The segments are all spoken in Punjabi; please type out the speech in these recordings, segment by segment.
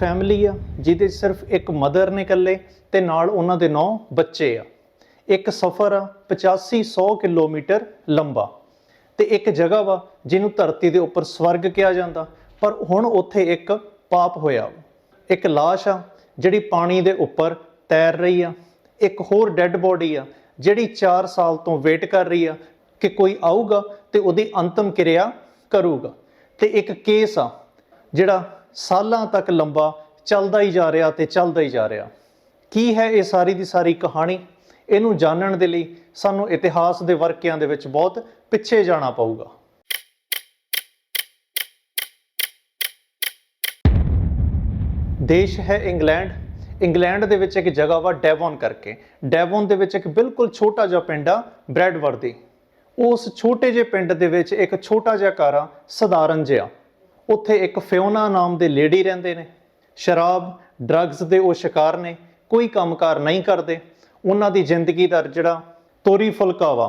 ਫੈਮਿਲੀ ਆ, ਜਿਹਦੇ ਸਿਰਫ ਇੱਕ ਮਦਰ ਨੇ ਇਕੱਲੇ ਤੇ ਨਾਲ ਉਹਨਾਂ ਦੇ 9 ਬੱਚੇ ਆ। ਇੱਕ ਸਫ਼ਰ ਆ 85 100 ਕਿਲੋਮੀਟਰ ਲੰਬਾ। ਤੇ ਇੱਕ ਜਗ੍ਹਾ ਵਾ, ਜਿਹਨੂੰ ਧਰਤੀ ਦੇ ਉੱਪਰ ਸਵਰਗ ਕਿਹਾ ਜਾਂਦਾ। ਪਰ ਹੁਣ ਉੱਥੇ ਇੱਕ ਪਾਪ ਹੋਇਆ ਇੱਕ ਲਾਸ਼ ਆ, ਜਿਹੜੀ ਪਾਣੀ ਦੇ ਉੱਪਰ ਤੈਰ ਰਹੀ ਆ। ਇੱਕ ਹੋਰ ਡੈੱਡ ਬੋਡੀ ਆ, ਜਿਹੜੀ 4 ਸਾਲ ਤੋਂ ਵੇਟ ਕਰ ਰਹੀ ਆ ਕਿ ਕੋਈ ਆਊਗਾ ਤੇ ਉਹਦੀ ਅੰਤਮ ਕਿਰਿਆ ਕਰੂਗਾ। ਤੇ ਇੱਕ ਕੇਸ ਆ, ਜਿਹੜਾ ਸਾਲਾਂ ਤੱਕ ਲੰਬਾ ਚੱਲਦਾ ਹੀ ਜਾ ਰਿਹਾ ਤੇ ਚੱਲਦਾ ਹੀ ਜਾ ਰਿਹਾ। ਕੀ ਹੈ ਇਹ ਸਾਰੀ ਦੀ ਸਾਰੀ ਕਹਾਣੀ? ਇਹਨੂੰ ਜਾਣਨ ਦੇ ਲਈ ਸਾਨੂੰ ਇਤਿਹਾਸ ਦੇ ਵਰਕਿਆਂ ਦੇ ਵਿੱਚ ਬਹੁਤ ਪਿੱਛੇ ਜਾਣਾ ਪਊਗਾ। ਦੇਸ਼ ਹੈ ਇੰਗਲੈਂਡ। ਇੰਗਲੈਂਡ ਦੇ ਵਿੱਚ ਇੱਕ ਜਗ੍ਹਾ ਵਾ ਡੈਵਨ ਕਰਕੇ। ਡੈਵਨ ਦੇ ਵਿੱਚ ਇੱਕ ਬਿਲਕੁਲ ਛੋਟਾ ਜਿਹਾ ਪਿੰਡ ਆ ਬ੍ਰੈਡਵਰਦੀ ਉਸ ਛੋਟੇ ਜਿਹੇ ਪਿੰਡ ਦੇ ਵਿੱਚ ਇੱਕ ਛੋਟਾ ਜਿਹਾ ਘਰ ਆ ਸਧਾਰਨ ਜਿਹਾ। ਉੱਥੇ ਇੱਕ ਫਿਓਨਾ ਨਾਮ ਦੇ ਲੇਡੀ ਰਹਿੰਦੇ ਨੇ। ਸ਼ਰਾਬ ਡਰੱਗਸ ਦੇ ਉਹ ਸ਼ਿਕਾਰ ਨੇ, ਕੋਈ ਕੰਮਕਾਰ ਨਹੀਂ ਕਰਦੇ। ਉਹਨਾਂ ਦੀ ਜ਼ਿੰਦਗੀ ਦਾ ਜਿਹੜਾ ਤੋਰੀ ਫੁਲਕਾ ਵਾ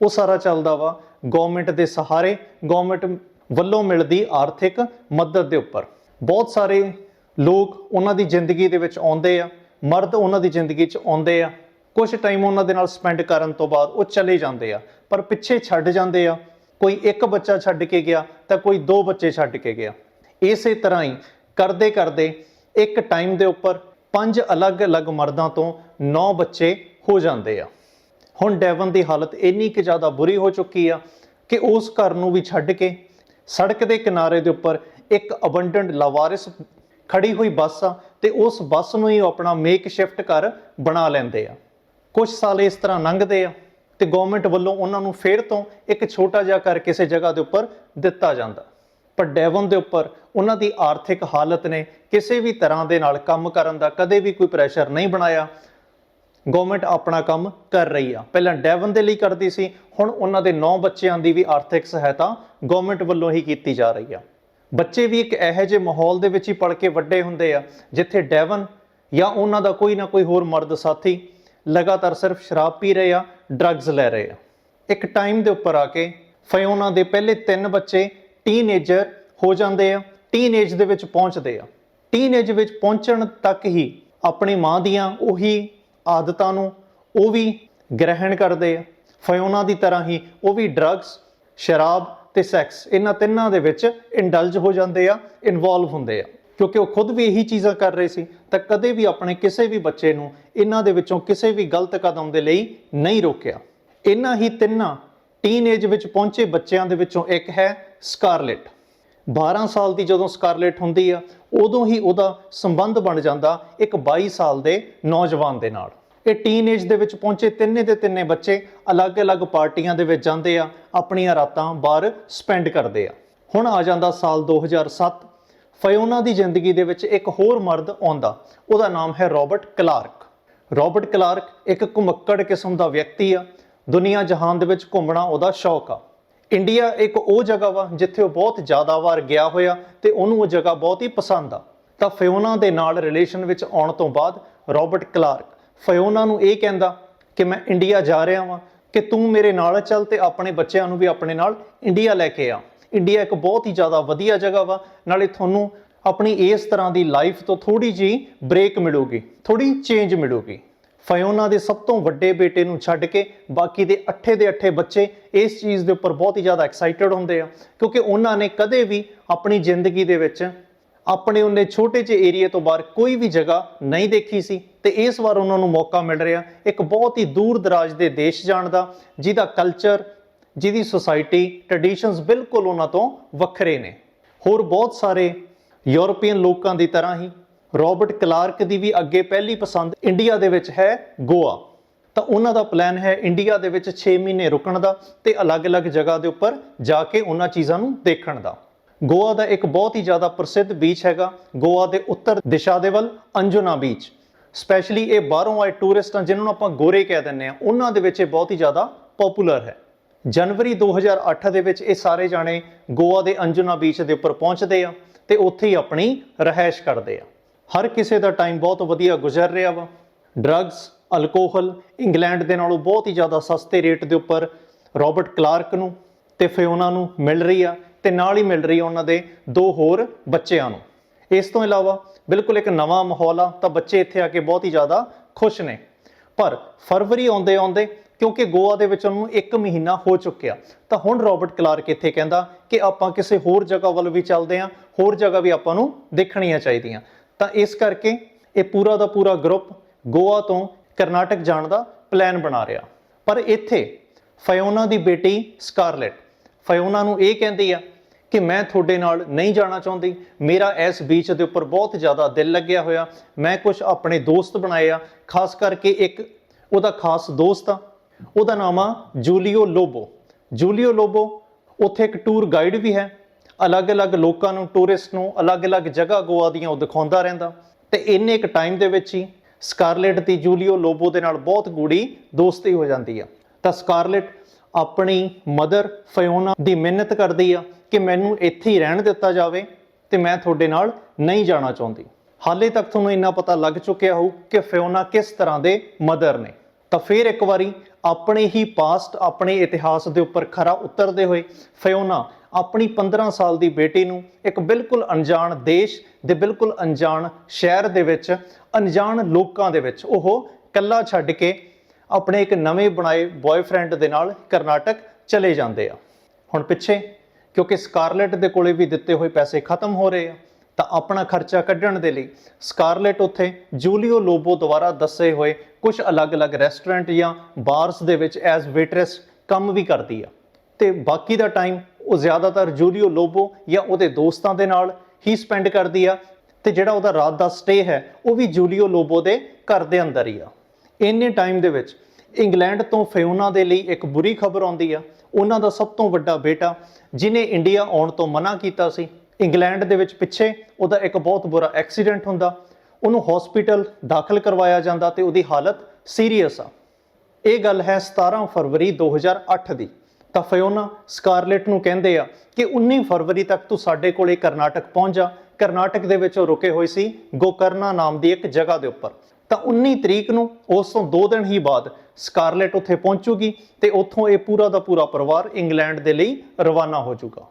ਉਹ ਸਾਰਾ ਚੱਲਦਾ ਵਾ ਗਵਰਨਮੈਂਟ ਦੇ ਸਹਾਰੇ। ਗਵਰਨਮੈਂਟ ਵੱਲੋਂ ਮਿਲਦੀ ਆਰਥਿਕ ਮਦਦ ਦੇ ਉੱਪਰ। ਬਹੁਤ ਸਾਰੇ ਲੋਕ ਉਹਨਾਂ ਦੀ ਜ਼ਿੰਦਗੀ ਦੇ ਵਿੱਚ ਆਉਂਦੇ ਆ, ਮਰਦ ਉਹਨਾਂ ਦੀ ਜ਼ਿੰਦਗੀ 'ਚ ਆਉਂਦੇ ਆ। ਕੁਝ ਟਾਈਮ ਉਹਨਾਂ ਦੇ ਨਾਲ ਸਪੈਂਡ ਕਰਨ ਤੋਂ ਬਾਅਦ ਉਹ ਚਲੇ ਜਾਂਦੇ ਆ, ਪਰ ਪਿੱਛੇ ਛੱਡ ਜਾਂਦੇ ਆ। ਕੋਈ ਇੱਕ ਬੱਚਾ ਛੱਡ ਕੇ ਗਿਆ ਤਾਂ ਕੋਈ ਦੋ ਬੱਚੇ ਛੱਡ ਕੇ ਗਿਆ। ਇਸੇ ਤਰ੍ਹਾਂ ਹੀ ਕਰਦੇ ਕਰਦੇ ਇੱਕ ਟਾਈਮ ਦੇ ਉੱਪਰ ਪੰਜ ਅਲੱਗ-ਅਲੱਗ ਮਰਦਾਂ ਤੋਂ ਨੌ ਬੱਚੇ ਹੋ ਜਾਂਦੇ ਆ। ਹੁਣ ਡੈਵਨ ਦੀ ਹਾਲਤ ਇੰਨੀ ਕਿ ਜ਼ਿਆਦਾ ਬੁਰੀ ਹੋ ਚੁੱਕੀ ਆ ਕਿ ਉਸ ਘਰ ਨੂੰ ਵੀ ਛੱਡ ਕੇ ਸੜਕ ਦੇ ਕਿਨਾਰੇ ਦੇ ਉੱਪਰ ਇੱਕ ਅਬੰਡੈਂਟ ਲਾਵਾਰਿਸ ਖੜੀ ਹੋਈ ਬੱਸ ਆ ਤੇ ਉਸ ਬੱਸ ਨੂੰ ਹੀ ਉਹ ਆਪਣਾ ਮੇਕ ਸ਼ਿਫਟ ਘਰ ਬਣਾ ਲੈਂਦੇ ਆ। ਕੁਝ ਸਾਲ ਇਸ ਤਰ੍ਹਾਂ ਲੰਘਦੇ ਆ। ਤੇ ਗਵਰਨਮੈਂਟ ਵੱਲੋਂ ਉਹਨਾਂ ਨੂੰ ਫੇਰ ਤੋਂ ਇੱਕ ਛੋਟਾ ਜਿਹਾ ਘਰ ਕਿਸੇ ਜਗ੍ਹਾ ਦੇ ਉੱਪਰ ਦਿੱਤਾ ਜਾਂਦਾ। ਪਰ ਡੈਵਨ ਦੇ ਉੱਪਰ ਉਹਨਾਂ ਦੀ ਆਰਥਿਕ ਹਾਲਤ ਨੇ ਕਿਸੇ ਵੀ ਤਰ੍ਹਾਂ ਦੇ ਨਾਲ ਕੰਮ ਕਰਨ ਦਾ ਕਦੇ ਵੀ ਕੋਈ ਪ੍ਰੈਸ਼ਰ ਨਹੀਂ ਬਣਾਇਆ। ਗਵਰਨਮੈਂਟ ਆਪਣਾ ਕੰਮ ਕਰ ਰਹੀ ਆ। ਪਹਿਲਾਂ ਡੈਵਨ ਦੇ ਲਈ ਕਰਦੀ ਸੀ, ਹੁਣ ਉਹਨਾਂ ਦੇ 9 ਬੱਚਿਆਂ ਦੀ ਵੀ ਆਰਥਿਕ ਸਹਾਇਤਾ ਗਵਰਨਮੈਂਟ ਵੱਲੋਂ ਹੀ ਕੀਤੀ ਜਾ ਰਹੀ ਆ। ਬੱਚੇ ਵੀ ਇੱਕ ਇਹੋ ਜਿਹੇ ਮਾਹੌਲ ਦੇ ਵਿੱਚ ਹੀ ਪੜ ਕੇ ਵੱਡੇ ਹੁੰਦੇ ਆ, ਜਿੱਥੇ ਡੈਵਨ ਜਾਂ ਉਹਨਾਂ ਦਾ ਕੋਈ ਨਾ ਕੋਈ ਹੋਰ ਮਰਦ ਸਾਥੀ ਲਗਾਤਾਰ ਸਿਰਫ ਸ਼ਰਾਬ ਪੀ ਰਹੇ ਆ ਡਰੱਗਸ ਲੈ ਰਹੇ ਆ। ਇੱਕ ਟਾਈਮ ਦੇ ਉੱਪਰ ਆ ਕੇ ਫਿਓਨਾ ਦੇ ਪਹਿਲੇ ਤਿੰਨ ਬੱਚੇ ਟੀਨੇਜਰ ਹੋ ਜਾਂਦੇ ਆ ਟੀਨੇਜ ਦੇ ਵਿੱਚ ਪਹੁੰਚਦੇ ਆ। ਟੀਨੇਜ ਵਿੱਚ ਪਹੁੰਚਣ ਤੱਕ ਹੀ ਆਪਣੀ ਮਾਂ ਦੀਆਂ ਉਹੀ ਆਦਤਾਂ ਨੂੰ ਉਹ ਵੀ ਗ੍ਰਹਿਣ ਕਰਦੇ ਆ। ਫਿਓਨਾ ਦੀ ਤਰ੍ਹਾਂ ਹੀ ਉਹ ਵੀ ਡਰੱਗਸ ਸ਼ਰਾਬ ਤੇ ਸੈਕਸ ਇਹਨਾਂ ਤਿੰਨਾਂ ਦੇ ਵਿੱਚ ਇੰਡਲਜ ਹੋ ਜਾਂਦੇ ਆ ਇਨਵੋਲਵ ਹੁੰਦੇ ਆ। ਕਿਉਂਕਿ ਉਹ ਖੁਦ ਵੀ ਇਹੀ ਚੀਜ਼ਾਂ ਕਰ ਰਹੇ ਸੀ, ਤਾਂ ਕਦੇ ਵੀ ਆਪਣੇ ਕਿਸੇ ਵੀ ਬੱਚੇ ਨੂੰ ਇਹਨਾਂ ਦੇ ਵਿੱਚੋਂ ਕਿਸੇ ਵੀ ਗਲਤ ਕਦਮ ਦੇ ਲਈ ਨਹੀਂ ਰੋਕਿਆ। ਇਹਨਾਂ ਹੀ ਤਿੰਨਾਂ ਟੀਨੇਜ ਵਿੱਚ ਪਹੁੰਚੇ ਬੱਚਿਆਂ ਦੇ ਵਿੱਚੋਂ ਇੱਕ ਹੈ ਸਕਾਰਲੇਟ। 12 ਸਾਲ ਦੀ ਜਦੋਂ ਸਕਾਰਲੇਟ ਹੁੰਦੀ ਆ, ਉਦੋਂ ਹੀ ਉਹਦਾ ਸੰਬੰਧ ਬਣ ਜਾਂਦਾ ਇੱਕ 22 ਸਾਲ ਦੇ ਨੌਜਵਾਨ ਦੇ ਨਾਲ। ਇਹ ਟੀਨੇਜ ਦੇ ਵਿੱਚ ਪਹੁੰਚੇ ਤਿੰਨੇ ਦੇ ਤਿੰਨੇ ਬੱਚੇ ਅਲੱਗ-ਅਲੱਗ ਪਾਰਟੀਆਂ ਦੇ ਵਿੱਚ ਜਾਂਦੇ ਆ, ਆਪਣੀਆਂ ਰਾਤਾਂ ਬਾਹਰ ਸਪੈਂਡ ਕਰਦੇ ਆ। ਹੁਣ ਆ ਜਾਂਦਾ ਸਾਲ 2007 ਫਿਓਨਾ ਦੀ ਜ਼ਿੰਦਗੀ ਦੇ ਵਿੱਚ ਇੱਕ ਹੋਰ ਮਰਦ ਆਉਂਦਾ। ਉਹਦਾ ਨਾਮ ਹੈ ਰਾਬਰਟ ਕਲਾਰਕ। ਰਾਬਰਟ ਕਲਾਰਕ ਇੱਕ ਘੁਮੱਕੜ ਕਿਸਮ ਦਾ ਵਿਅਕਤੀ ਆ। ਦੁਨੀਆ ਜਹਾਨ ਦੇ ਵਿੱਚ ਘੁੰਮਣਾ ਉਹਦਾ ਸ਼ੌਕ ਆ। ਇੰਡੀਆ ਇੱਕ ਉਹ ਜਗ੍ਹਾ ਵਾ ਜਿੱਥੇ ਉਹ ਬਹੁਤ ਜ਼ਿਆਦਾ ਵਾਰ ਗਿਆ ਹੋਇਆ ਤੇ ਉਹਨੂੰ ਉਹ ਜਗ੍ਹਾ ਬਹੁਤ ਹੀ ਪਸੰਦ ਆ। ਤਾਂ ਫਿਓਨਾ ਦੇ ਨਾਲ ਰਿਲੇਸ਼ਨ ਵਿੱਚ ਆਉਣ ਤੋਂ ਬਾਅਦ ਰਾਬਰਟ ਕਲਾਰਕ ਫਿਓਨਾ ਨੂੰ ਇਹ ਕਹਿੰਦਾ ਕਿ ਮੈਂ ਇੰਡੀਆ ਜਾ ਰਿਹਾ ਵਾਂ, ਕਿ ਤੂੰ ਮੇਰੇ ਨਾਲ ਚੱਲ ਤੇ ਆਪਣੇ ਬੱਚਿਆਂ ਨੂੰ ਵੀ ਆਪਣੇ ਨਾਲ ਇੰਡੀਆ ਲੈ ਕੇ ਆ। ਇੰਡੀਆ ਇੱਕ ਬਹੁਤ ਹੀ ਜ਼ਿਆਦਾ ਵਧੀਆ ਜਗ੍ਹਾ ਵਾ। ਨਾਲੇ ਤੁਹਾਨੂੰ ਆਪਣੀ ਇਸ ਤਰ੍ਹਾਂ ਦੀ ਲਾਈਫ ਤੋਂ ਥੋੜੀ ਜੀ ਬ੍ਰੇਕ ਮਿਲੂਗੀ ਥੋੜੀ ਚੇਂਜ ਮਿਲੂਗੀ। ਫਿਓਨਾ ਦੇ ਸਭ ਤੋਂ ਵੱਡੇ ਬੇਟੇ ਨੂੰ ਛੱਡ ਕੇ ਬਾਕੀ ਦੇ ਅੱਠੇ ਦੇ ਅੱਠੇ ਬੱਚੇ ਇਸ ਚੀਜ਼ ਦੇ ਉੱਪਰ ਬਹੁਤ ਹੀ ਜ਼ਿਆਦਾ ਐਕਸਾਈਟਡ ਹੁੰਦੇ ਆ, ਕਿਉਂਕਿ ਉਹਨਾਂ ਨੇ ਕਦੇ ਵੀ ਆਪਣੀ ਜ਼ਿੰਦਗੀ ਦੇ ਵਿੱਚ ਆਪਣੇ ਉਹਨੇ ਛੋਟੇ ਜਿਹੇ ਏਰੀਆ ਤੋਂ ਬਾਹਰ ਕੋਈ ਵੀ ਜਗ੍ਹਾ ਨਹੀਂ ਦੇਖੀ ਸੀ ਤੇ ਇਸ ਵਾਰ ਉਹਨਾਂ ਨੂੰ ਮੌਕਾ ਮਿਲ ਰਿਹਾ ਇੱਕ ਬਹੁਤ ਹੀ ਦੂਰ ਦਰਾਜ ਦੇ ਦੇਸ਼ ਜਾਣ ਦਾ, ਜਿਹਦਾ ਕਲਚਰ ਜਿਹਦੀ ਸੁਸਾਇਟੀ ਟ੍ਰੈਡੀਸ਼ਨਸ ਬਿਲਕੁਲ ਉਹਨਾਂ ਤੋਂ ਵੱਖਰੇ ਨੇ। ਹੋਰ ਬਹੁਤ ਸਾਰੇ ਯੂਰਪੀਅਨ ਲੋਕਾਂ ਦੀ ਤਰ੍ਹਾਂ ਹੀ ਰਾਬਰਟ ਕਲਾਰਕ ਦੀ ਵੀ ਅੱਗੇ ਪਹਿਲੀ ਪਸੰਦ ਇੰਡੀਆ ਦੇ ਵਿੱਚ ਹੈ ਗੋਆ। ਤਾਂ ਉਹਨਾਂ ਦਾ ਪਲਾਨ ਹੈ ਇੰਡੀਆ ਦੇ ਵਿੱਚ 6 ਮਹੀਨੇ ਰੁਕਣ ਦਾ ਤੇ ਅਲੱਗ-ਅਲੱਗ ਜਗ੍ਹਾ ਦੇ ਉੱਪਰ ਜਾ ਕੇ ਉਹਨਾਂ ਚੀਜ਼ਾਂ ਨੂੰ ਦੇਖਣ ਦਾ। ਗੋਆ ਦਾ ਇੱਕ ਬਹੁਤ ਹੀ ਜ਼ਿਆਦਾ ਪ੍ਰਸਿੱਧ ਬੀਚ ਹੈਗਾ। ਗੋਆ ਦੇ ਉੱਤਰ ਦਿਸ਼ਾ ਦੇ ਵੱਲ ਅੰਜੁਨਾ ਬੀਚ ਸਪੈਸ਼ਲੀ ਇਹ ਬਾਹਰੋਂ ਆਏ ਟੂਰਿਸਟਾਂ ਜਿਨ੍ਹਾਂ ਨੂੰ ਆਪਾਂ ਗੋਰੇ ਕਹਿ ਦਿੰਦੇ ਆ। ਉਹਨਾਂ ਦੇ ਵਿੱਚ ਇਹ ਬਹੁਤ ਹੀ ਜ਼ਿਆਦਾ ਪਪੂਲਰ ਹੈ। ਜਨਵਰੀ 2008 ਦੇ ਵਿੱਚ ਇਹ ਸਾਰੇ ਜਾਣੇ ਗੋਆ ਦੇ ਅੰਜਨਾ ਬੀਚ ਦੇ ਉੱਪਰ ਪਹੁੰਚਦੇ ਆ ਤੇ ਉੱਥੇ ਹੀ ਆਪਣੀ ਰਹਿائش ਕਰਦੇ ਆ। ਹਰ ਕਿਸੇ ਦਾ ਟਾਈਮ ਬਹੁਤ ਵਧੀਆ ਗੁਜ਼ਰ ਰਿਹਾ ਵਾ। ਡਰੱਗਸ ਅਲਕੋਹਲ ਇੰਗਲੈਂਡ ਦੇ ਨਾਲੋਂ ਬਹੁਤ ਹੀ ਜ਼ਿਆਦਾ ਸਸਤੇ ਰੇਟ ਦੇ ਉੱਪਰ ਰਾਬਰਟ ਕਲਾਰਕ ਨੂੰ ਤੇ ਫਿਓਨਾ ਨੂੰ ਮਿਲ ਰਹੀ ਆ ਤੇ ਨਾਲ ਹੀ ਮਿਲ ਰਹੀ ਆ ਉਹਨਾਂ ਦੇ ਦੋ ਹੋਰ ਬੱਚਿਆਂ ਨੂੰ। ਇਸ ਤੋਂ ਇਲਾਵਾ ਬਿਲਕੁਲ ਇੱਕ ਨਵਾਂ ਮਾਹੌਲ ਆ ਤਾਂ ਬੱਚੇ ਇੱਥੇ ਆ ਕੇ ਬਹੁਤ ਹੀ ਜ਼ਿਆਦਾ ਖੁਸ਼ ਨੇ। ਪਰ ਫਰਵਰੀ ਆਉਂਦੇ ਆਉਂਦੇ ਕਿਉਂਕਿ ਗੋਆ ਦੇ ਵਿੱਚ ਉਹਨੂੰ 1 ਮਹੀਨਾ ਹੋ ਚੁੱਕਿਆ। ਤਾਂ ਹੁਣ ਰਾਬਰਟ ਕਲਾਰਕ ਇੱਥੇ ਕਹਿੰਦਾ ਕਿ ਆਪਾਂ ਕਿਸੇ ਹੋਰ ਜਗ੍ਹਾ ਵੱਲ ਵੀ ਚੱਲਦੇ ਹਾਂ, ਹੋਰ ਜਗ੍ਹਾ ਵੀ ਆਪਾਂ ਨੂੰ ਦੇਖਣੀਆਂ ਚਾਹੀਦੀਆਂ। ਤਾਂ ਇਸ ਕਰਕੇ ਇਹ ਪੂਰਾ ਦਾ ਪੂਰਾ ਗਰੁੱਪ ਗੋਆ ਤੋਂ ਕਰਨਾਟਕ ਜਾਣ ਦਾ ਪਲਾਨ ਬਣਾ ਰਿਹਾ। ਪਰ ਇੱਥੇ ਫਇਓਨਾ ਦੀ ਬੇਟੀ ਸਕਾਰਲੈਟ, ਫਇਓਨਾ ਨੂੰ ਇਹ ਕਹਿੰਦੀ ਆ ਕਿ ਮੈਂ ਤੁਹਾਡੇ ਨਾਲ ਨਹੀਂ ਜਾਣਾ ਚਾਹੁੰਦੀ। ਮੇਰਾ ਇਸ ਬੀਚ ਦੇ ਉੱਪਰ ਬਹੁਤ ਜ਼ਿਆਦਾ ਦਿਲ ਲੱਗਿਆ ਹੋਇਆ। ਮੈਂ ਕੁਝ ਆਪਣੇ ਦੋਸਤ ਬਣਾਏ ਆ। ਖਾਸ ਕਰਕੇ ਇੱਕ ਉਹਦਾ ਖਾਸ ਦੋਸਤ ਆ। ਉਹਦਾ ਨਾਮ ਆ ਜੂਲੀਓ ਲੋਬੋ। ਜੂਲੀਓ ਲੋਬੋ ਉੱਥੇ ਇੱਕ ਟੂਰ ਗਾਈਡ ਵੀ ਹੈ। ਅਲੱਗ-ਅਲੱਗ ਲੋਕਾਂ ਨੂੰ ਟੂਰਿਸਟ ਨੂੰ ਅਲੱਗ-ਅਲੱਗ ਜਗ੍ਹਾ ਗੋਆ ਦੀਆਂ ਉਹ ਦਿਖਾਉਂਦਾ ਰਹਿੰਦਾ। ਤੇ ਇੰਨੇ ਇੱਕ ਟਾਈਮ ਦੇ ਵਿੱਚ ਹੀ ਸਕਾਰਲੈਟ ਦੀ ਜੂਲੀਓ ਲੋਬੋ ਦੇ ਨਾਲ ਬਹੁਤ ਗੂੜੀ ਦੋਸਤੀ ਹੋ ਜਾਂਦੀ ਆ। ਤਾਂ ਸਕਾਰਲੈਟ ਆਪਣੀ ਮਦਰ ਫਇਓਨਾ ਦੀ ਮਿਹਨਤ ਕਰਦੀ ਆ ਕਿ ਮੈਨੂੰ ਇੱਥੇ ਹੀ ਰਹਿਣ ਦਿੱਤਾ ਜਾਵੇ ਤੇ ਮੈਂ ਤੁਹਾਡੇ ਨਾਲ ਨਹੀਂ ਜਾਣਾ ਚਾਹੁੰਦੀ। ਹਾਲੇ ਤੱਕ ਤੁਹਾਨੂੰ ਇੰਨਾ ਪਤਾ ਲੱਗ ਚੁੱਕਿਆ ਹੋਊ ਕਿ ਫਿਓਨਾ ਕਿਸ ਤਰ੍ਹਾਂ ਦੇ ਮਦਰ ਨੇ। ਤਾਂ ਫਿਰ ਇੱਕ ਵਾਰੀ ਆਪਣੇ ਹੀ ਪਾਸਟ ਆਪਣੇ ਇਤਿਹਾਸ ਦੇ ਉੱਪਰ ਖਰਾ ਉਤਰਦੇ ਹੋਏ ਫਿਓਨਾ ਆਪਣੀ 15 ਸਾਲ ਦੀ ਬੇਟੀ ਨੂੰ ਇੱਕ ਬਿਲਕੁਲ ਅਣਜਾਣ ਦੇਸ਼ ਦੇ ਬਿਲਕੁਲ ਅਣਜਾਣ ਸ਼ਹਿਰ ਦੇ ਵਿੱਚ, ਅਣਜਾਣ ਲੋਕਾਂ ਦੇ ਵਿੱਚ ਉਹ ਕੱਲਾ ਛੱਡ ਕੇ ਆਪਣੇ ਇੱਕ ਨਵੇਂ ਬਣਾਏ ਬॉयਫ੍ਰੈਂਡ ਦੇ ਨਾਲ ਕਰਨਾਟਕ ਚਲੇ ਜਾਂਦੇ ਆ। ਹੁਣ ਪਿੱਛੇ ਕਿਉਂਕਿ ਸਕਾਰਲੈਟ ਦੇ ਕੋਲੇ ਵੀ ਦਿੱਤੇ ਹੋਏ ਪੈਸੇ ਖਤਮ ਹੋ ਰਹੇ ਆ। ਤਾਂ ਆਪਣਾ ਖਰਚਾ ਕੱਢਣ ਦੇ ਲਈ ਸਕਾਰਲੈਟ ਉੱਥੇ, ਜੂਲੀਓ ਲੋਬੋ ਦੁਆਰਾ ਦੱਸੇ ਹੋਏ ਕੁਝ ਅਲੱਗ-ਅਲੱਗ ਰੈਸਟੋਰੈਂਟ ਜਾਂ ਬਾਰਸ ਦੇ ਵਿੱਚ ਐਜ਼ ਵੇਟਰੈਸ ਕੰਮ ਵੀ ਕਰਦੀ ਆ। ਤੇ ਬਾਕੀ ਦਾ ਟਾਈਮ ਉਹ ਜ਼ਿਆਦਾਤਰ ਜੂਲੀਓ ਲੋਬੋ ਜਾਂ ਉਹਦੇ ਦੋਸਤਾਂ ਦੇ ਨਾਲ ਹੀ ਸਪੈਂਡ ਕਰਦੀ ਆ ਤੇ ਜਿਹੜਾ ਉਹਦਾ ਰਾਤ ਦਾ ਸਟੇ ਹੈ, ਉਹ ਵੀ ਜੂਲੀਓ ਲੋਬੋ ਦੇ ਘਰ ਦੇ ਅੰਦਰ ਹੀ ਆ। ਇੰਨੇ ਟਾਈਮ ਦੇ ਵਿੱਚ ਇੰਗਲੈਂਡ ਤੋਂ ਫਿਓਨਾ ਦੇ ਲਈ ਇੱਕ ਬੁਰੀ ਖਬਰ ਆਉਂਦੀ ਆ। ਉਹਨਾਂ ਦਾ ਸਭ ਤੋਂ ਵੱਡਾ ਬੇਟਾ, ਜਿਨੇ ਇੰਡੀਆ ਆਉਣ ਤੋਂ ਮਨਾ ਕੀਤਾ ਸੀ ਇੰਗਲੈਂਡ ਦੇ ਵਿੱਚ ਪਿੱਛੇ ਉਹਦਾ ਇੱਕ ਬਹੁਤ ਬੁਰਾ ਐਕਸੀਡੈਂਟ ਹੁੰਦਾ, ਉਹਨੂੰ ਹਸਪੀਟਲ ਦਾਖਲ ਕਰਵਾਇਆ ਜਾਂਦਾ ਤੇ ਉਹਦੀ ਹਾਲਤ ਸੀਰੀਅਸ ਆ। ਇਹ ਗੱਲ ਹੈ 17 ਫਰਵਰੀ 2008 ਦੀ। ਤਾਂ ਫਿਓਨਾ ਸਕਾਰਲੈਟ ਨੂੰ ਕਹਿੰਦੇ ਆ ਕਿ 19 ਫਰਵਰੀ ਤੱਕ ਤੂੰ ਸਾਡੇ ਕੋਲੇ ਕਰਨਾਟਕ ਪਹੁੰਚ। ਜਾ ਕਰਨਾਟਕ ਦੇ ਵਿੱਚ ਉਹ ਰੁਕੇ ਹੋਏ ਸੀ ਗੋਕਰਨਾ ਨਾਮ ਦੀ ਇੱਕ ਜਗ੍ਹਾ ਦੇ ਉੱਪਰ। ਤਾਂ 19 ਤਰੀਕ ਨੂੰ ਉਸ ਤੋਂ 2 ਦਿਨ ਹੀ ਬਾਅਦ ਸਕਾਰਲੈਟ ਉੱਥੇ ਪਹੁੰਚੂਗੀ ਤੇ ਉੱਥੋਂ ਇਹ ਪੂਰਾ ਦਾ ਪੂਰਾ ਪਰਿਵਾਰ ਇੰਗਲੈਂਡ ਦੇ ਲਈ ਰਵਾਨਾ ਹੋ ਜਾਊਗਾ।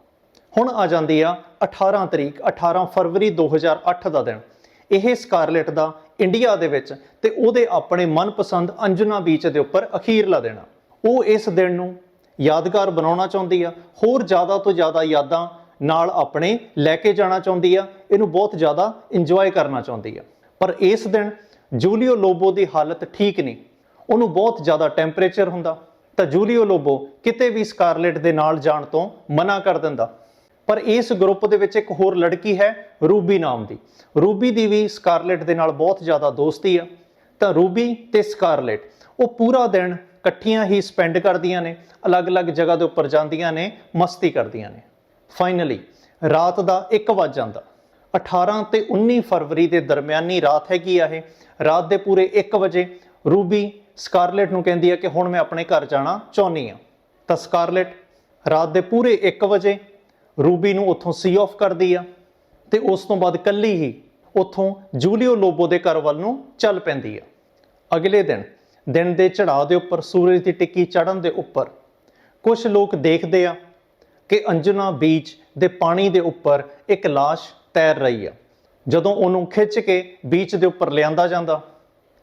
ਹੁਣ ਆ ਜਾਂਦੀ ਆ 18 ਤਰੀਕ 18 ਫਰਵਰੀ 2008 ਦਾ ਦਿਨ। ਇਹ ਸਕਾਰਲੈਟ ਦਾ ਇੰਡੀਆ ਦੇ ਵਿੱਚ ਤੇ ਉਹਦੇ ਆਪਣੇ ਮਨਪਸੰਦ ਅੰਜਨਾ ਬੀਚ ਦੇ ਉੱਪਰ ਅਖੀਰਲਾ ਦਿਨ ਆ ਉਹ ਇਸ ਦਿਨ ਨੂੰ ਯਾਦਗਾਰ ਬਣਾਉਣਾ ਚਾਹੁੰਦੀ ਆ। ਹੋਰ ਜ਼ਿਆਦਾ ਤੋਂ ਜ਼ਿਆਦਾ ਯਾਦਾਂ ਨਾਲ ਆਪਣੇ ਲੈ ਕੇ ਜਾਣਾ ਚਾਹੁੰਦੀ ਆ। ਇਹਨੂੰ ਬਹੁਤ ਜ਼ਿਆਦਾ ਇੰਜੋਏ ਕਰਨਾ ਚਾਹੁੰਦੀ ਆ। ਪਰ ਇਸ ਦਿਨ ਜੂਲੀਓ ਲੋਬੋ ਦੀ ਹਾਲਤ ਠੀਕ ਨਹੀਂ। ਉਹਨੂੰ ਬਹੁਤ ਜ਼ਿਆਦਾ ਟੈਂਪਰੇਚਰ ਹੁੰਦਾ। ਤਾਂ ਜੂਲੀਓ ਲੋਬੋ ਕਿਤੇ ਵੀ ਸਕਾਰਲੈਟ ਦੇ ਨਾਲ ਜਾਣ ਤੋਂ ਮਨਾ ਕਰ ਦਿੰਦਾ। ਪਰ ਇਸ ਗਰੁੱਪ ਦੇ ਵਿੱਚ ਇੱਕ ਹੋਰ ਲੜਕੀ ਹੈ, ਰੂਬੀ ਨਾਮ ਦੀ। ਰੂਬੀ ਦੀ ਵੀ ਸਕਾਰਲੈਟ ਦੇ ਨਾਲ ਬਹੁਤ ਜ਼ਿਆਦਾ ਦੋਸਤੀ ਆ। ਤਾਂ ਰੂਬੀ ਤੇ ਸਕਾਰਲੈਟ, ਉਹ ਪੂਰਾ ਦਿਨ ਇਕੱਠੀਆਂ ਹੀ ਸਪੈਂਡ ਕਰਦੀਆਂ ਨੇ, ਅਲੱਗ-ਅਲੱਗ ਜਗ੍ਹਾ ਦੇ ਉੱਪਰ ਜਾਂਦੀਆਂ ਨੇ, ਮਸਤੀ ਕਰਦੀਆਂ ਨੇ। ਫਾਈਨਲੀ ਰਾਤ ਦਾ 1 ਵਜ ਜਾਂਦਾ। 18 ਤੇ 19 ਫਰਵਰੀ ਦੇ ਦਰਮਿਆਨੀ ਰਾਤ ਹੈਗੀ ਆ ਇਹ। ਰਾਤ ਦੇ ਪੂਰੇ 1 ਵਜੇ ਰੂਬੀ ਸਕਾਰਲੈਟ ਨੂੰ ਕਹਿੰਦੀ ਹੈ ਕਿ ਹੁਣ ਮੈਂ ਆਪਣੇ ਘਰ ਜਾਣਾ ਚਾਹੁੰਦੀ ਆ। ਤਾਂ ਸਕਾਰਲੈਟ, ਰਾਤ ਦੇ ਪੂਰੇ 1 ਵਜੇ ਰੂਬੀ ਨੂੰ ਉੱਥੋਂ ਸੀ ਆਫ ਕਰਦੀ ਆ ਤੇ ਉਸ ਤੋਂ ਬਾਅਦ ਕੱਲੀ ਹੀ ਉੱਥੋਂ ਜੂਲੀਓ ਲੋਬੋ ਦੇ ਘਰ ਵੱਲ ਨੂੰ ਚੱਲ ਪੈਂਦੀ ਆ। ਅਗਲੇ ਦਿਨ ਦਿਨ ਦੇ ਚੜਾਅ ਦੇ ਉੱਪਰ, ਸੂਰਜ ਦੀ ਟਿੱਕੀ ਚੜ੍ਹਨ ਦੇ ਉੱਪਰ ਕੁਝ ਲੋਕ ਦੇਖਦੇ ਆ ਕਿ ਅੰਜਨਾ ਬੀਚ ਦੇ ਪਾਣੀ ਦੇ ਉੱਪਰ ਇੱਕ ਲਾਸ਼ ਤੈਰ ਰਹੀ ਆ। ਜਦੋਂ ਉਹਨੂੰ ਖਿੱਚ ਕੇ ਬੀਚ ਦੇ ਉੱਪਰ ਲਿਆਂਦਾ ਜਾਂਦਾ,